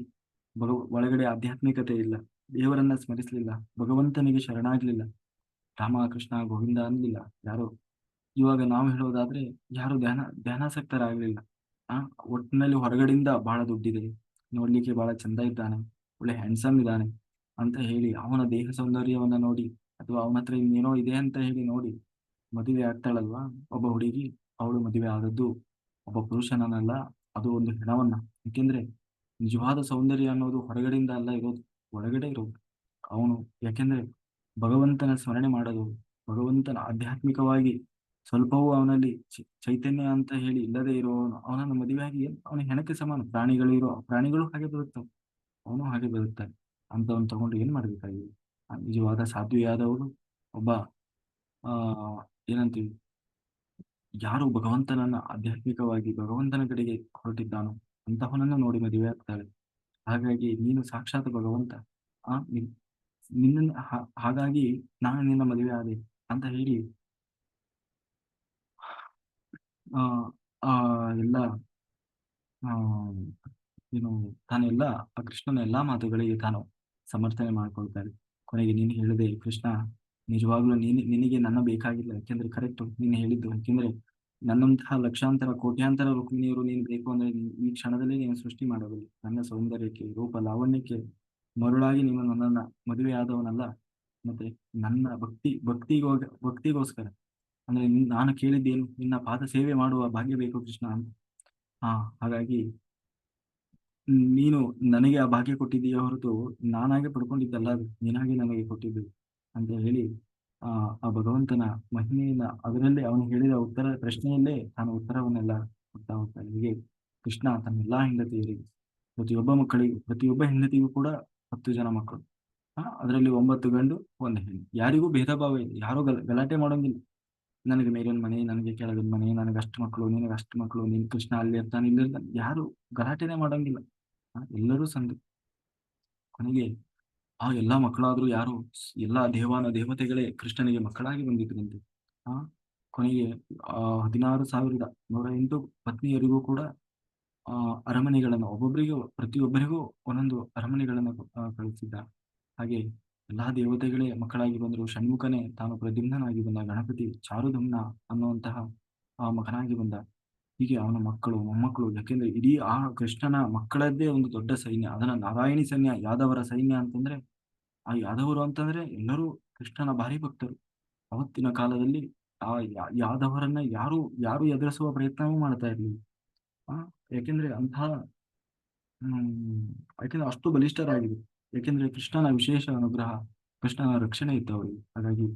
ಭಗ, ಒಳಗಡೆ ಆಧ್ಯಾತ್ಮಿಕತೆ ಇಲ್ಲ, ದೇವರನ್ನ ಸ್ಮರಿಸಲಿಲ್ಲ, ಭಗವಂತನಿಗೆ ಶರಣಾಗ್ಲಿಲ್ಲ, ರಾಮ, ಕೃಷ್ಣ, ಗೋವಿಂದ ಅನ್ಲಿಲ್ಲ ಯಾರು. ಇವಾಗ ನಾವು ಹೇಳೋದಾದ್ರೆ ಯಾರು ಧ್ಯಾನ, ಧ್ಯಾನಾಸಕ್ತರಾಗ್ಲಿಲ್ಲ. ಆ ಒಟ್ಟಿನಲ್ಲಿ ಹೊರಗಡೆಯಿಂದ ಬಹಳ ದುಡ್ಡಿದೆ. ನೋಡ್ಲಿಕ್ಕೆ ಬಹಳ ಚಂದ ಇದ್ದಾನೆ, ಒಳ್ಳೆ ಹ್ಯಾಂಡ್ಸಮ್ ಇದ್ದಾನೆ ಅಂತ ಹೇಳಿ ಅವನ ದೇಹ ಸೌಂದರ್ಯವನ್ನ ನೋಡಿ ಅಥವಾ ಅವನ ಹತ್ರ ಇನ್ನೇನೋ ಇದೆ ಅಂತ ಹೇಳಿ ನೋಡಿ ಮದುವೆ ಆಗ್ತಾಳಲ್ವಾ ಒಬ್ಬ ಹುಡುಗಿ, ಅವಳು ಮದುವೆ ಆದದ್ದು ಒಬ್ಬ ಪುರುಷನನ್ನಲ್ಲ ಅದು ಒಂದು ಹೆಣವನ್ನ. ಯಾಕೆಂದ್ರೆ ನಿಜವಾದ ಸೌಂದರ್ಯ ಅನ್ನೋದು ಹೊರಗಡೆಯಿಂದ ಅಲ್ಲ ಇರೋದು ಒಳಗಡೆ ಇರೋದು. ಅವನು ಯಾಕೆಂದ್ರೆ ಭಗವಂತನ ಸ್ಮರಣೆ ಮಾಡೋದು, ಭಗವಂತನ ಆಧ್ಯಾತ್ಮಿಕವಾಗಿ ಸ್ವಲ್ಪವೂ ಅವನಲ್ಲಿ ಚೈತನ್ಯ ಅಂತ ಹೇಳಿ ಇಲ್ಲದೆ ಇರುವವನು, ಅವನನ್ನು ಮದುವೆಯಾಗಿ ಅವನ ಹೆಣಕ್ಕೆ ಸಮಾನ, ಪ್ರಾಣಿಗಳು ಇರೋ, ಪ್ರಾಣಿಗಳು ಹಾಗೆ ಬರುತ್ತವೆ. ಅವನು ಹಾಗೆ ಬದುಕ್ತಾನೆ ಅಂತವನು ತಗೊಂಡು ಏನ್ ಮಾಡ್ಬೇಕಾಗಿದೆ ನಿಜವಾದ ಸಾಧುವೆಯಾದವರು ಒಬ್ಬ, ಆ, ಏನಂತೀವಿ? ಯಾರು ಭಗವಂತನನ್ನ ಆಧ್ಯಾತ್ಮಿಕವಾಗಿ ಭಗವಂತನ ಕಡೆಗೆ ಹೊರಟಿದ್ದಾನೋ ಅಂತಹವನನ್ನ ನೋಡಿ ಮದುವೆ ಆಗ್ತಾಳೆ. ಹಾಗಾಗಿ ನೀನು ಸಾಕ್ಷಾತ್ ಭಗವಂತ, ಆ ನಿನ್ನ ಹಾಗಾಗಿ ನಾನು ನಿನ್ನ ಮದುವೆ ಆದೆ ಅಂತ ಹೇಳಿ ಎಲ್ಲ ಏನು ತಾನೆಲ್ಲ ಆ ಕೃಷ್ಣನ ಎಲ್ಲಾ ಮಾತುಗಳಿಗೆ ತಾನು ಸಮರ್ಥನೆ ಮಾಡ್ಕೊಳ್ತಾಳೆ. ಕೊನೆಗೆ ನೀನು ಹೇಳಿದೆ, ಕೃಷ್ಣ, ನಿಜವಾಗ್ಲೂ ನೀನು, ನಿನಗೆ ನನ್ನ ಬೇಕಾಗಿಲ್ಲ. ಯಾಕೆಂದ್ರೆ ಕರೆಕ್ಟ್ ನೀನು ಹೇಳಿದ್ದು. ಯಾಕೆಂದ್ರೆ ನನ್ನಂತಹ ಲಕ್ಷಾಂತರ, ಕೋಟ್ಯಾಂತರ ರುಕ್ಮಿಣಿಯರು ನೀನು ಬೇಕು ಅಂದ್ರೆ ಈ ಕ್ಷಣದಲ್ಲಿ ನೀನು ಸೃಷ್ಟಿ ಮಾಡಬಲ್ಲಿ ನನ್ನ ಸೌಂದರ್ಯಕ್ಕೆ, ರೂಪ ಲಾವಣ್ಯಕ್ಕೆ ಮರುಳಾಗಿ ನೀನು ನನ್ನನ್ನ ಮದುವೆ ಆದವನಲ್ಲ ಮತ್ತೆ ನನ್ನ ಭಕ್ತಿ, ಭಕ್ತಿಗೋಗ, ಭಕ್ತಿಗೋಸ್ಕರ. ಅಂದ್ರೆ ನಿನ್- ಕೇಳಿದ್ದೇನು ನಿನ್ನ ಪಾದ ಸೇವೆ ಮಾಡುವ ಭಾಗ್ಯ ಬೇಕು ಕೃಷ್ಣ ಹಾ, ಹಾಗಾಗಿ ನೀನು ನನಗೆ ಆ ಭಾಗ್ಯ ಕೊಟ್ಟಿದ್ದೀಯ ಹೊರತು ನಾನಾಗೆ ಪಡ್ಕೊಂಡಿದ್ದಲ್ಲ ನೀನಾಗೆ ನನಗೆ ಕೊಟ್ಟಿದ್ದು ಅಂತ ಹೇಳಿ, ಆ ಆ ಭಗವಂತನ ಮಹಿಮೆಯನ್ನ ಅದರಲ್ಲೇ ಅವನು ಹೇಳಿದ ಉತ್ತರ, ಪ್ರಶ್ನೆಯಲ್ಲೇ ತಾನು ಉತ್ತರವನ್ನೆಲ್ಲ ಕೊಡ್ತಾ ಹೋಗ್ತಾನೆ ಹೀಗೆ ಕೃಷ್ಣ ತನ್ನೆಲ್ಲಾ ಹೆಂಡತಿಯರಿಗೆ, ಪ್ರತಿಯೊಬ್ಬ ಮಕ್ಕಳಿಗೂ, ಪ್ರತಿಯೊಬ್ಬ ಹೆಂಡತಿಗೂ ಕೂಡ ಹತ್ತು ಜನ ಮಕ್ಕಳು. ಅದರಲ್ಲಿ ಒಂಬತ್ತು ಗಂಡು, ಒಂದು ಹೆಣ್ಣು. ಯಾರಿಗೂ ಭೇದ ಭಾವ ಇಲ್ಲ, ಯಾರು ಗಲ, ಗಲಾಟೆ ಮಾಡೋಂಗಿಲ್ಲ. ನನಗೆ ಮೇಲಿನ ಮನೆ, ನನಗೆ ಕೆಳಗಿನ ಮನೆ, ನನಗೆ ಅಷ್ಟು ಮಕ್ಕಳು, ನಿನಗೆ ಅಷ್ಟು ಮಕ್ಕಳು, ನಿನ್ ಕೃಷ್ಣ ಅಲ್ಲಿ ಇರ್ತಾನೆ ಇಲ್ಲಿ ಯಾರು ಗಲಾಟೆನೆ ಮಾಡಂಗಿಲ್ಲ. ಎಲ್ಲರೂ ಸಂಧು ಕೊನೆಗೆ ಆ ಎಲ್ಲಾ ಮಕ್ಕಳಾದ್ರೂ ಯಾರು ಎಲ್ಲಾ ದೇವಾನ ದೇವತೆಗಳೇ ಕೃಷ್ಣನಿಗೆ ಮಕ್ಕಳಾಗಿ ಬಂದಿದ್ರಂತೆ. ಆ, ಕೊನೆಗೆ ಆ ಹದಿನಾರು ಸಾವಿರದ ನೂರ ಎಂಟು ಪತ್ನಿಯರಿಗೂ ಕೂಡ ಆ ಅರಮನೆಗಳನ್ನ ಒಬ್ಬೊಬ್ಬರಿಗೂ ಪ್ರತಿಯೊಬ್ಬರಿಗೂ ಒಂದೊಂದು ಅರಮನೆಗಳನ್ನ ಕಳಿಸಿದ್ದ. ಹಾಗೆ ಎಲ್ಲಾ ದೇವತೆಗಳೇ ಮಕ್ಕಳಾಗಿ ಬಂದರು. ಷಣ್ಮುಖನೇ ತಾನು ಪ್ರದ್ಯುಮ್ನಾಗಿ ಬಂದ. ಗಣಪತಿ ಚಾರುಧಮ್ನ ಅನ್ನುವಂತಹ ಆ ಮಗನಾಗಿ ಬಂದ. ಹೀಗೆ ಅವನ ಮಕ್ಕಳು, ಮೊಮ್ಮಕ್ಕಳು, ಯಾಕೆಂದ್ರೆ ಇಡೀ ಆ ಕೃಷ್ಣನ ಮಕ್ಕಳದ್ದೇ ಒಂದು ದೊಡ್ಡ ಸೈನ್ಯ. ಅದನ್ನ ನಾರಾಯಣಿ ಸೈನ್ಯ, ಯಾದವರ ಸೈನ್ಯ ಅಂತಂದ್ರೆ, ಆ ಯಾದವರು ಅಂತಂದ್ರೆ ಎಲ್ಲರೂ ಕೃಷ್ಣನ ಭಾರಿ ಭಕ್ತರು. ಅವತ್ತಿನ ಕಾಲದಲ್ಲಿ ಆ ಯಾದವರನ್ನ ಯಾರು ಯಾರು ಎದುರಿಸುವ ಪ್ರಯತ್ನವೂ ಮಾಡ್ತಾ ಇರ್ಲಿಲ್ಲ. ಆ, ಯಾಕೆಂದ್ರೆ ಅಂತಹ, ಹ್ಮ್, ಯಾಕೆಂದ್ರೆ ಅಷ್ಟು ಬಲಿಷ್ಠರಾಗಿದೆ ಯಾಕೆಂದ್ರೆ ಕೃಷ್ಣನ ವಿಶೇಷ ಅನುಗ್ರಹ, ಕೃಷ್ಣನ ರಕ್ಷಣೆ ಇತ್ತು ಅವರಿಗೆ ಹಾಗಾಗಿ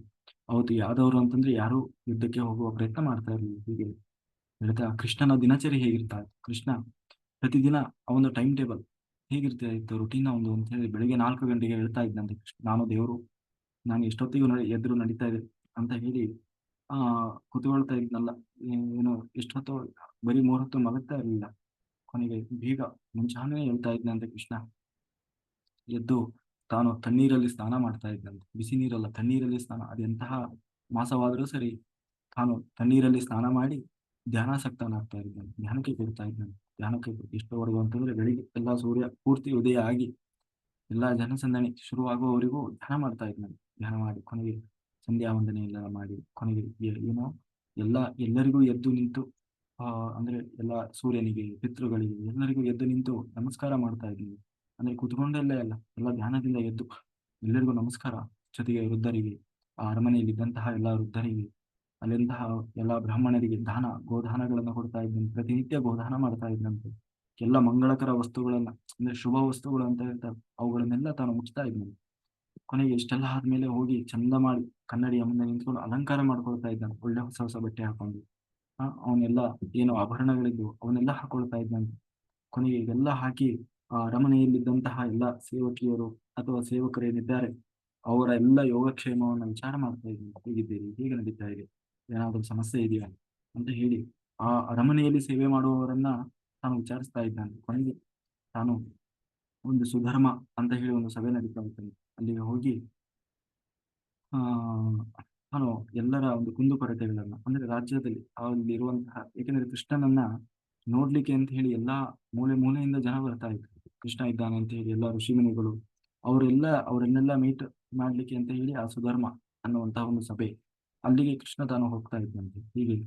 ಅವತ್ತು ಯಾವ್ದವ್ರು ಅಂತಂದ್ರೆ ಯಾರು ಯುದ್ಧಕ್ಕೆ ಹೋಗುವ ಪ್ರಯತ್ನ ಮಾಡ್ತಾ ಇರ್ಲಿಲ್ಲ. ಹೀಗೆ ಹೇಳ್ತಾ ಕೃಷ್ಣನ ದಿನಚರಿ ಹೇಗಿರ್ತಾ? ಇತ್ತು ಕೃಷ್ಣ ಪ್ರತಿದಿನ ಅವನ ಟೈಮ್ ಟೇಬಲ್ ಹೇಗಿರ್ತಾ ಇತ್ತು? ರುಟೀನ್ ಒಂದು ಅಂತ ಹೇಳಿ ಬೆಳಿಗ್ಗೆ ನಾಲ್ಕು ಗಂಟೆಗೆ ಹೇಳ್ತಾ ಇದ್ದಂತೆ ಕೃಷ್ಣ. ನಾನು ದೇವರು, ನಾನು ಎಷ್ಟೊತ್ತಿಗೂ ಎದ್ರು ನಡೀತಾ ಇದೆ ಅಂತ ಹೇಳಿ, ಆ ಕುತ್ಕೊಳ್ತಾ ಇದ್ನಲ್ಲ. ಏನು, ಎಷ್ಟೊತ್ತು, ಬರೀ ಮೂರ್ ಹೊತ್ತು ಮಲಗ್ತಾ ಇರಲಿಲ್ಲ. ಕೊನೆಗೆ ಬೇಗ ಮುಂಚಾನೆ ಹೇಳ್ತಾ ಇದ್ನಂತೆ ಕೃಷ್ಣ. ಎದ್ದು ತಾನು ತಣ್ಣೀರಲ್ಲಿ ಸ್ನಾನ ಮಾಡ್ತಾ ಇದ್ದಂತೆ. ಬಿಸಿ ನೀರಲ್ಲ, ತಣ್ಣೀರಲ್ಲಿ ಸ್ನಾನ. ಅದೆಂತಹ ಮಾಸವಾದರೂ ಸರಿ ತಾನು ತಣ್ಣೀರಲ್ಲಿ ಸ್ನಾನ ಮಾಡಿ ಧ್ಯಾನಾಸಕ್ತನಾಗ್ತಾ ಇದ್ದಾನೆ. ಧ್ಯಾನಕ್ಕೆ ಕೊಡ್ತಾ ಇದ್ದಾನೆ. ಧ್ಯಾನಕ್ಕೆ ಎಷ್ಟೋವರೆಗೂ ಅಂತಂದ್ರೆ ಬೆಳಿಗ್ಗೆ ಎಲ್ಲಾ ಸೂರ್ಯ ಪೂರ್ತಿ ಉದಯ ಆಗಿ ಎಲ್ಲ ಜನಸಂದಣಿ ಶುರುವಾಗುವವರೆಗೂ ಧ್ಯಾನ ಮಾಡ್ತಾ ಇದ್ದಾನೆ. ಧ್ಯಾನ ಮಾಡಿ ಕೊನೆಗೆ ಸಂಧ್ಯಾ ವಂದನೆ ಎಲ್ಲ ಮಾಡಿ ಕೊನೆಗೆ ಏನೋ ಎಲ್ಲ, ಎಲ್ಲರಿಗೂ ಎದ್ದು ನಿಂತು ಅಂದ್ರೆ ಎಲ್ಲ ಸೂರ್ಯನಿಗೆ, ಪಿತೃಗಳಿಗೆ ಎಲ್ಲರಿಗೂ ಎದ್ದು ನಿಂತು ನಮಸ್ಕಾರ ಮಾಡ್ತಾ ಇದ್ವಿ ಅಂದ್ರೆ ಕುತ್ಕೊಂಡಲ್ಲೇ ಅಲ್ಲ, ಎಲ್ಲ ಧ್ಯಾನದಿಂದ ಎದ್ದು ಎಲ್ಲರಿಗೂ ನಮಸ್ಕಾರ. ಜೊತೆಗೆ ವೃದ್ಧರಿಗೆ, ಆ ಅರಮನೆಯಲ್ಲಿದ್ದಂತಹ ಎಲ್ಲ ವೃದ್ಧರಿಗೆ, ಅಲ್ಲಿಂತಹ ಎಲ್ಲ ಬ್ರಾಹ್ಮಣರಿಗೆ ದಾನ, ಗೋದಾನಗಳನ್ನು ಕೊಡ್ತಾ ಇದ್ದಂತೆ, ಪ್ರತಿನಿತ್ಯ ಗೋದಾನ ಮಾಡ್ತಾ ಇದ್ದಂತೆ, ಎಲ್ಲ ಮಂಗಳಕರ ವಸ್ತುಗಳನ್ನ, ಅಂದ್ರೆ ಶುಭ ವಸ್ತುಗಳು ಅಂತ ಹೇಳ್ತಾರೆ, ಅವುಗಳನ್ನೆಲ್ಲ ತಾನು ಮುಚ್ತಾ ಇದ್ನಂತೆ ಕೊನೆಗೆ ಇಷ್ಟೆಲ್ಲ ಆದ್ಮೇಲೆ ಹೋಗಿ ಚಂದ ಮಾಡಿ ಕನ್ನಡಿಯ ಮುಂದೆ ನಿಂತ್ಕೊಂಡು ಅಲಂಕಾರ ಮಾಡ್ಕೊಳ್ತಾ ಇದ್ದಾನೆ, ಒಳ್ಳೆ ಹೊಸ ಹೊಸ ಬಟ್ಟೆ ಹಾಕೊಂಡು. ಆ, ಅವನ್ನೆಲ್ಲ ಏನು ಆಭರಣಗಳಿದ್ದು ಅವನ್ನೆಲ್ಲ ಹಾಕೊಳ್ತಾ ಇದ್ದಂತೆ ಕೊನೆಗೆ ಇದೆಲ್ಲ ಹಾಕಿ ಅರಮನೆಯಲ್ಲಿದ್ದಂತಹ ಎಲ್ಲ ಸೇವಕಿಯರು ಅಥವಾ ಸೇವಕರೇನಿದ್ದಾರೆ ಅವರ ಎಲ್ಲ ಯೋಗಕ್ಷೇಮವನ್ನು ವಿಚಾರ ಮಾಡ್ತಾ ಇದ್ದೀನಿ ಹೇಗಿದ್ದೀರಿ. ಹೇಗೆ ನಡೀತಾ ಇದೆ? ಏನಾದರೂ ಸಮಸ್ಯೆ ಇದೆಯಾ? ಅಂತ ಹೇಳಿ ಆ ಅರಮನೆಯಲ್ಲಿ ಸೇವೆ ಮಾಡುವವರನ್ನ ತಾನು ವಿಚಾರಿಸ್ತಾ ಇದ್ದಾನೆ. ಕೊನೆಗೆ ತಾನು ಒಂದು ಸುಧರ್ಮ ಅಂತ ಹೇಳಿ ಒಂದು ಸಭೆ ನಡೀತಾ ಇದ್ದಾನೆ ಅಲ್ಲಿಗೆ ಹೋಗಿ ಆ ಎಲ್ಲರ ಒಂದು ಕುಂದುಕೊರತೆಗಳನ್ನ ಅಂದ್ರೆ ರಾಜ್ಯದಲ್ಲಿ ಅಲ್ಲಿರುವಂತಹ ಏಕೆಂದ್ರೆ ಕೃಷ್ಣನನ್ನ ನೋಡ್ಲಿಕ್ಕೆ ಅಂತ ಹೇಳಿ ಎಲ್ಲಾ ಮೂಲೆ ಮೂಲೆಯಿಂದ ಜನ ಬರ್ತಾ ಇದ್ರು. ಕೃಷ್ಣ ಇದ್ದಾನೆ ಅಂತ ಹೇಳಿ ಎಲ್ಲ ಋಷಿಮುನಿಗಳು ಅವರೆಲ್ಲ, ಅವರನ್ನೆಲ್ಲ ಮೀಟ್ ಮಾಡ್ಲಿಕ್ಕೆ ಅಂತ ಹೇಳಿ ಆ ಸುಧರ್ಮ ಅನ್ನುವಂತಹ ಒಂದು ಸಭೆ. ಅಲ್ಲಿಗೆ ಕೃಷ್ಣ ತಾನು ಹೋಗ್ತಾ ಇದ್ದಂತೆ ಹೀಗೆ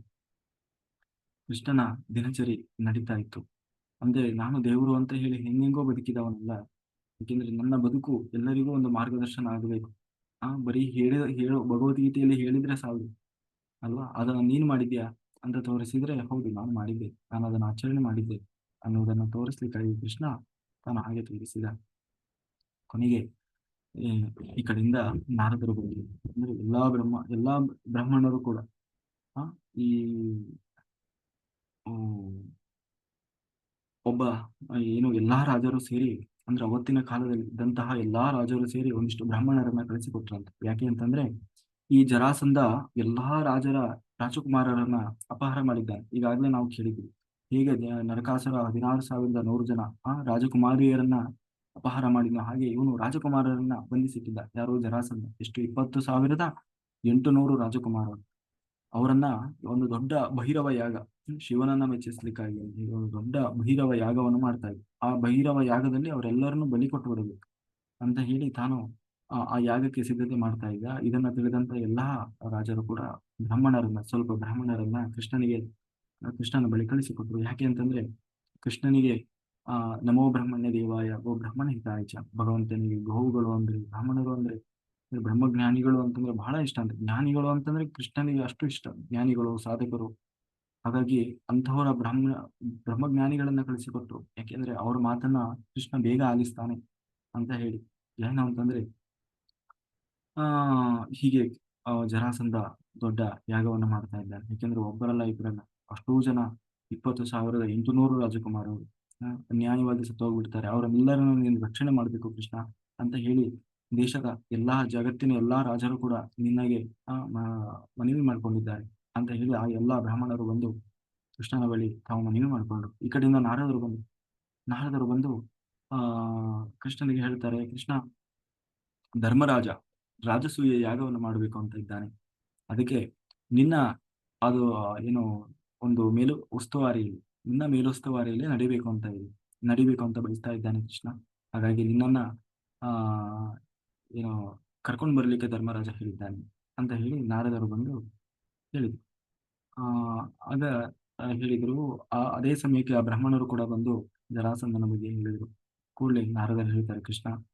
ಕೃಷ್ಣನ ದಿನಚರಿ ನಡೀತಾ ಇತ್ತು. ಅಂದ್ರೆ ನಾನು ದೇವರು ಅಂತ ಹೇಳಿ ಹೆಂಗೆಂಗೋ ಬದುಕಿದವನಲ್ಲ ಯಾಕೆಂದ್ರೆ ನನ್ನ ಬದುಕು ಎಲ್ಲರಿಗೂ ಒಂದು ಮಾರ್ಗದರ್ಶನ ಆಗಬೇಕು. ಆ ಬರೀ ಹೇಳಿ, ಹೇಳೋ ಭಗವದ್ಗೀತೆಯಲ್ಲಿ ಹೇಳಿದ್ರೆ ಸಾಲದು ಅಲ್ವಾ? ಅದನ್ನ ನೀನು ಮಾಡಿದ್ಯಾ ಅಂತ ತೋರಿಸಿದ್ರೆ ಹೌದು, ನಾನು ಮಾಡಿದ್ದೆ, ನಾನು ಅದನ್ನು ಆಚರಣೆ ಮಾಡಿದ್ದೆ ಅನ್ನೋದನ್ನ ತೋರಿಸ್ಲಿಕ್ಕಾಗಿ ಕೃಷ್ಣ ತಾನು ಹಾಗೆ ತೋರಿಸಿದ ಕೊನೆಗೆ ಈ ಕಡೆಯಿಂದ ನಾರದರು ಬಂದರು ಅಂದ್ರೆ ಎಲ್ಲಾ ಬ್ರಹ್ಮ, ಎಲ್ಲಾ ಬ್ರಾಹ್ಮಣರು ಕೂಡ, ಆ, ಈ ಒಬ್ಬ ಏನು ಎಲ್ಲಾ ರಾಜರು ಸೇರಿ, ಅಂದ್ರೆ ಅವತ್ತಿನ ಕಾಲದಲ್ಲಿ ಇದ್ದಂತಹ ಎಲ್ಲಾ ರಾಜರು ಸೇರಿ ಒಂದಿಷ್ಟು ಬ್ರಾಹ್ಮಣರನ್ನ ಕಳಿಸಿಕೊಟ್ರಂತ ಯಾಕೆ ಅಂತಂದ್ರೆ, ಈ ಜರಾಸಂಧ ಎಲ್ಲಾ ರಾಜರ ರಾಜಕುಮಾರರನ್ನ ಅಪಹಾರ ಮಾಡಿದ್ದಾನೆ ಈಗಾಗಲೇ ನಾವು ಕೇಳಿದ್ವಿ ಹೇಗೆ ನರಕಾಸರ ಹದಿನಾರು ಸಾವಿರದ ನೂರು ಜನ, ಆ ರಾಜಕುಮಾರಿಯರನ್ನ ಅಪಹಾರ ಮಾಡಿದ್ನ ಹಾಗೆ ಇವನು ರಾಜಕುಮಾರರನ್ನ ಬಂಧಿಸಿಟ್ಟಿದ್ದ. ಯಾರು? ಜರಾಸಂಧ ಎಷ್ಟು? ಇಪ್ಪತ್ತು ಸಾವಿರದ ಎಂಟು ನೂರು ರಾಜಕುಮಾರರು. ಅವರನ್ನ ಒಂದು ದೊಡ್ಡ ಬಹಿರವ ಯಾಗ, ಶಿವನನ್ನ ಮೆಚ್ಚಿಸ್ಲಿಕ್ಕಾಗಿ ಒಂದು ದೊಡ್ಡ ಬಹಿರವ ಯಾಗವನ್ನು ಮಾಡ್ತಾ ಇದ್ದ ಆ ಬಹಿರವ ಯಾಗದಲ್ಲಿ ಅವರೆಲ್ಲರನ್ನು ಬಲಿ ಕೊಟ್ಟು ಬಿಡಬೇಕು ಅಂತ ಹೇಳಿ ತಾನು ಆ ಯಾಗಕ್ಕೆ ಸಿದ್ಧತೆ ಮಾಡ್ತಾ ಇದ್ದ. ಇದನ್ನ ತಿಳಿದಂತ ಎಲ್ಲಾ ರಾಜರು ಕೂಡ ಬ್ರಾಹ್ಮಣರನ್ನ, ಸ್ವಲ್ಪ ಬ್ರಾಹ್ಮಣರನ್ನ ಕೃಷ್ಣನಿಗೆ ಕೃಷ್ಣನ ಬಳಿ ಕಳಿಸಿಕೊಟ್ರು. ಯಾಕೆ ಅಂತಂದ್ರೆ ಕೃಷ್ಣನಿಗೆ, ಆ, ನಮೋ ಬ್ರಹ್ಮಣ್ಯ ದೇವಾಯ ಗೋ ಬ್ರಹ್ಮಣ ಹಿತಾಯಚ, ಭಗವಂತನಿಗೆ ಗೋವುಗಳು ಅಂದ್ರೆ ಬ್ರಾಹ್ಮಣರು ಅಂದ್ರೆ ಬ್ರಹ್ಮಜ್ಞಾನಿಗಳು ಅಂತಂದ್ರೆ ಬಹಳ ಇಷ್ಟ ಅಂತ. ಜ್ಞಾನಿಗಳು ಅಂತಂದ್ರೆ ಕೃಷ್ಣನಿಗೆ ಅಷ್ಟು ಇಷ್ಟ. ಜ್ಞಾನಿಗಳು, ಸಾಧಕರು. ಹಾಗಾಗಿ ಅಂತಹವರ ಬ್ರಹ್ಮ ಬ್ರಹ್ಮಜ್ಞಾನಿಗಳನ್ನ ಕಳಿಸಿಕೊಟ್ರು. ಯಾಕೆಂದ್ರೆ ಅವ್ರ ಮಾತನ್ನ ಕೃಷ್ಣ ಬೇಗ ಆಲಿಸ್ತಾನೆ ಅಂತ ಹೇಳಿ. ಏನು ಅಂತಂದ್ರೆ, ಆ, ಹೀಗೆ ಜರಾಸಂದ ದೊಡ್ಡ ಯಾಗವನ್ನು ಮಾಡ್ತಾ ಇದ್ದಾರೆ ಯಾಕೆಂದ್ರೆ ಒಬ್ಬರಲ್ಲ ಇಬ್ಬರಲ್ಲ ಅಷ್ಟೂ ಜನ ಇಪ್ಪತ್ತು ಸಾವಿರದ ಎಂಟುನೂರು ರಾಜಕುಮಾರರು ನ್ಯಾಯವಾದಿ ಅನ್ಯಾಯವಾಗಿ ಸತ್ತೋಗ್ಬಿಡ್ತಾರೆ ಅವರನ್ನೆಲ್ಲರನ್ನು ನೀನು ರಕ್ಷಣೆ ಮಾಡಬೇಕು ಕೃಷ್ಣ ಅಂತ ಹೇಳಿ ದೇಶದ ಎಲ್ಲಾ ಜಗತ್ತಿನ ಎಲ್ಲಾ ರಾಜರು ಕೂಡ ನಿನ್ನಗೆ ಮನವಿ ಮಾಡ್ಕೊಂಡಿದ್ದಾರೆ ಅಂತ ಹೇಳಿ ಆ ಎಲ್ಲಾ ಬ್ರಾಹ್ಮಣರು ಬಂದು ಕೃಷ್ಣನ ಬಳಿ ತಾವು ಮನವಿ ಮಾಡಿಕೊಂಡ್ರು. ಈ ಕಡೆಯಿಂದ ನಾರದರು ಬಂದು ನಾರದರು ಬಂದು, ಆ, ಕೃಷ್ಣನಿಗೆ ಹೇಳ್ತಾರೆ, ಕೃಷ್ಣ, ಧರ್ಮರಾಜ ರಾಜಸೂಯ ಯಾಗವನ್ನು ಮಾಡಬೇಕು ಅಂತ ಇದ್ದಾನೆ. ಅದಕ್ಕೆ ನಿನ್ನ, ಅದು ಏನು ಒಂದು ಮೇಲು ಉಸ್ತುವಾರಿ ನಿನ್ನ ಮೇಲುಸ್ತುವಾರಿಯಲ್ಲಿ ನಡಿಬೇಕು ಅಂತ ಇದೆ ನಡಿಬೇಕು ಅಂತ ಬಯಸ್ತಾ ಇದ್ದಾನೆ ಕೃಷ್ಣ. ಹಾಗಾಗಿ ನಿನ್ನನ್ನ, ಆ, ಏನೋ ಕರ್ಕೊಂಡು ಬರ್ಲಿಕ್ಕೆ ಧರ್ಮರಾಜ ಹೇಳಿದ್ದಾನೆ ಅಂತ ಹೇಳಿ ನಾರದರು ಬಂದು ಹೇಳಿದ್ರು. ಆ, ಆಗ ಹೇಳಿದ್ರು, ಆ, ಅದೇ ಸಮಯಕ್ಕೆ ಆ ಬ್ರಾಹ್ಮಣರು ಕೂಡ ಬಂದು ಜರಾಸಂಧನ ಬಗ್ಗೆ ಹೇಳಿದ್ರು. ಕೂಡಲೇ ನಾರದರು ಹೇಳ್ತಾರೆ, ಕೃಷ್ಣ,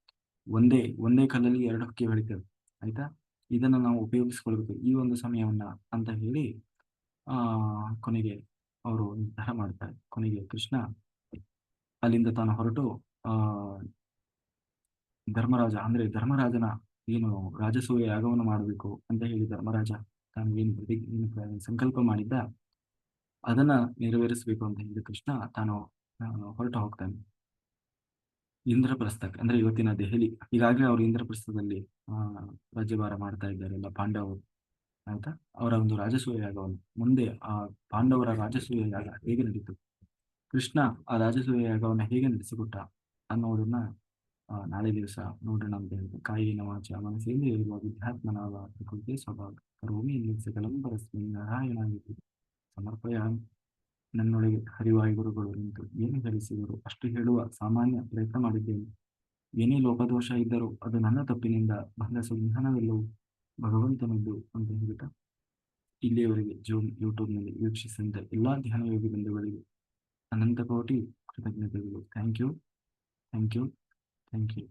ಒಂದೇ ಒಂದೇ ಕಲ್ಲಲ್ಲಿ ಎರಡು ಹಕ್ಕಿ ಬೆಳಿತೇವೆ, ಆಯ್ತಾ? ಇದನ್ನ ನಾವು ಉಪಯೋಗಿಸ್ಕೊಳ್ಬೇಕು ಈ ಒಂದು ಸಮಯವನ್ನ, ಅಂತ ಹೇಳಿ ಕೊನೆಗೆ ಅವರು ನಿರ್ಧಾರ ಮಾಡ್ತಾರೆ. ಕೊನೆಗೆ ಕೃಷ್ಣ ಅಲ್ಲಿಂದ ತಾನು ಹೊರಟು, ಆ, ಧರ್ಮರಾಜ, ಅಂದ್ರೆ ಧರ್ಮರಾಜನ ಏನು ರಾಜಸೂಯ ಯಾಗವನ್ನು ಮಾಡಬೇಕು ಅಂತ ಹೇಳಿ ಧರ್ಮರಾಜ ತಾನು ಏನು ಏನು ಸಂಕಲ್ಪ ಮಾಡಿದ್ದ, ಅದನ್ನ ನೆರವೇರಿಸಬೇಕು ಅಂತ ಹೇಳಿ ಕೃಷ್ಣ ತಾನು ಹೊರಟು ಹೋಗ್ತಾನೆ. ಇಂದ್ರಪ್ರಸ್ಥಕ್ಕೆ ಅಂದ್ರೆ ಇವತ್ತಿನ ದೆಹಲಿ, ಈಗಾಗಲೇ ಅವರು ಇಂದ್ರಪ್ರಸ್ಥದಲ್ಲಿ, ಆ, ರಾಜ್ಯಭಾರ ಮಾಡ್ತಾ ಇದ್ದಾರೆ ಎಲ್ಲ ಪಾಂಡವರು. ಆಯ್ತಾ ಅವರ ಒಂದು ರಾಜಸೂಯ ಯಾಗವನ್ನು ಮುಂದೆ ಆ ಪಾಂಡವರ ರಾಜಸೂಯ ಯಾಗ ಹೇಗೆ ನಡೀತು? ಕೃಷ್ಣ ಆ ರಾಜಸೂಯ ಯಾಗವನ್ನು ಹೇಗೆ ನಡೆಸಿಕೊಟ್ಟ ಅನ್ನೋದನ್ನ ನಾಳೆ ದಿವಸ ನೋಡೋಣ ಅಂತ ಹೇಳಿದ್ರೆ ಕಾಯಿನ ವಾಚ ಮನಸ್ಸಿಂದ ಇರುವ ವಿದ್ಯಾತ್ಮನಾದ ಪ್ರಕೃತಿ ಸ್ವಭಾವ ರೋಮಿ ಸಕಲಂ ಪರಸ್ಮಿನ್ ನಾರಾಯಣ ಸಮರ್ಪಯಾಮಿ. ನನ್ನೊಳಗೆ ಹರಿವಾಯು ಗುರುಗಳು ನಿಂತು ಏನು ಹೇಳಿಸಿದರು ಅಷ್ಟು ಹೇಳುವ ಸಾಮಾನ್ಯ ಪ್ರಯತ್ನ ಮಾಡಿದ್ದೇನೆ. ಏನೇ ಲೋಪದೋಷ ಇದ್ದರೂ ಅದು ನನ್ನ ತಪ್ಪಿನಿಂದ ಬಂದ ಸಂಧಾನವೆಲ್ಲವೂ ಭಗವಂತನದ್ದು ಅಂತ ಹೇಳ್ತಾ ಇಲ್ಲಿಯವರೆಗೆ ಜೂಮ್ ಯೂಟ್ಯೂಬ್ನಲ್ಲಿ ವೀಕ್ಷಿಸಿದಂಥ ಎಲ್ಲ ಧ್ಯಾನಯೋಗಿ ಬಂಧುಗಳಿಗೆ ಅನಂತ ಕೋಟಿ ಕೃತಜ್ಞತೆಗಳು thank you thank you thank you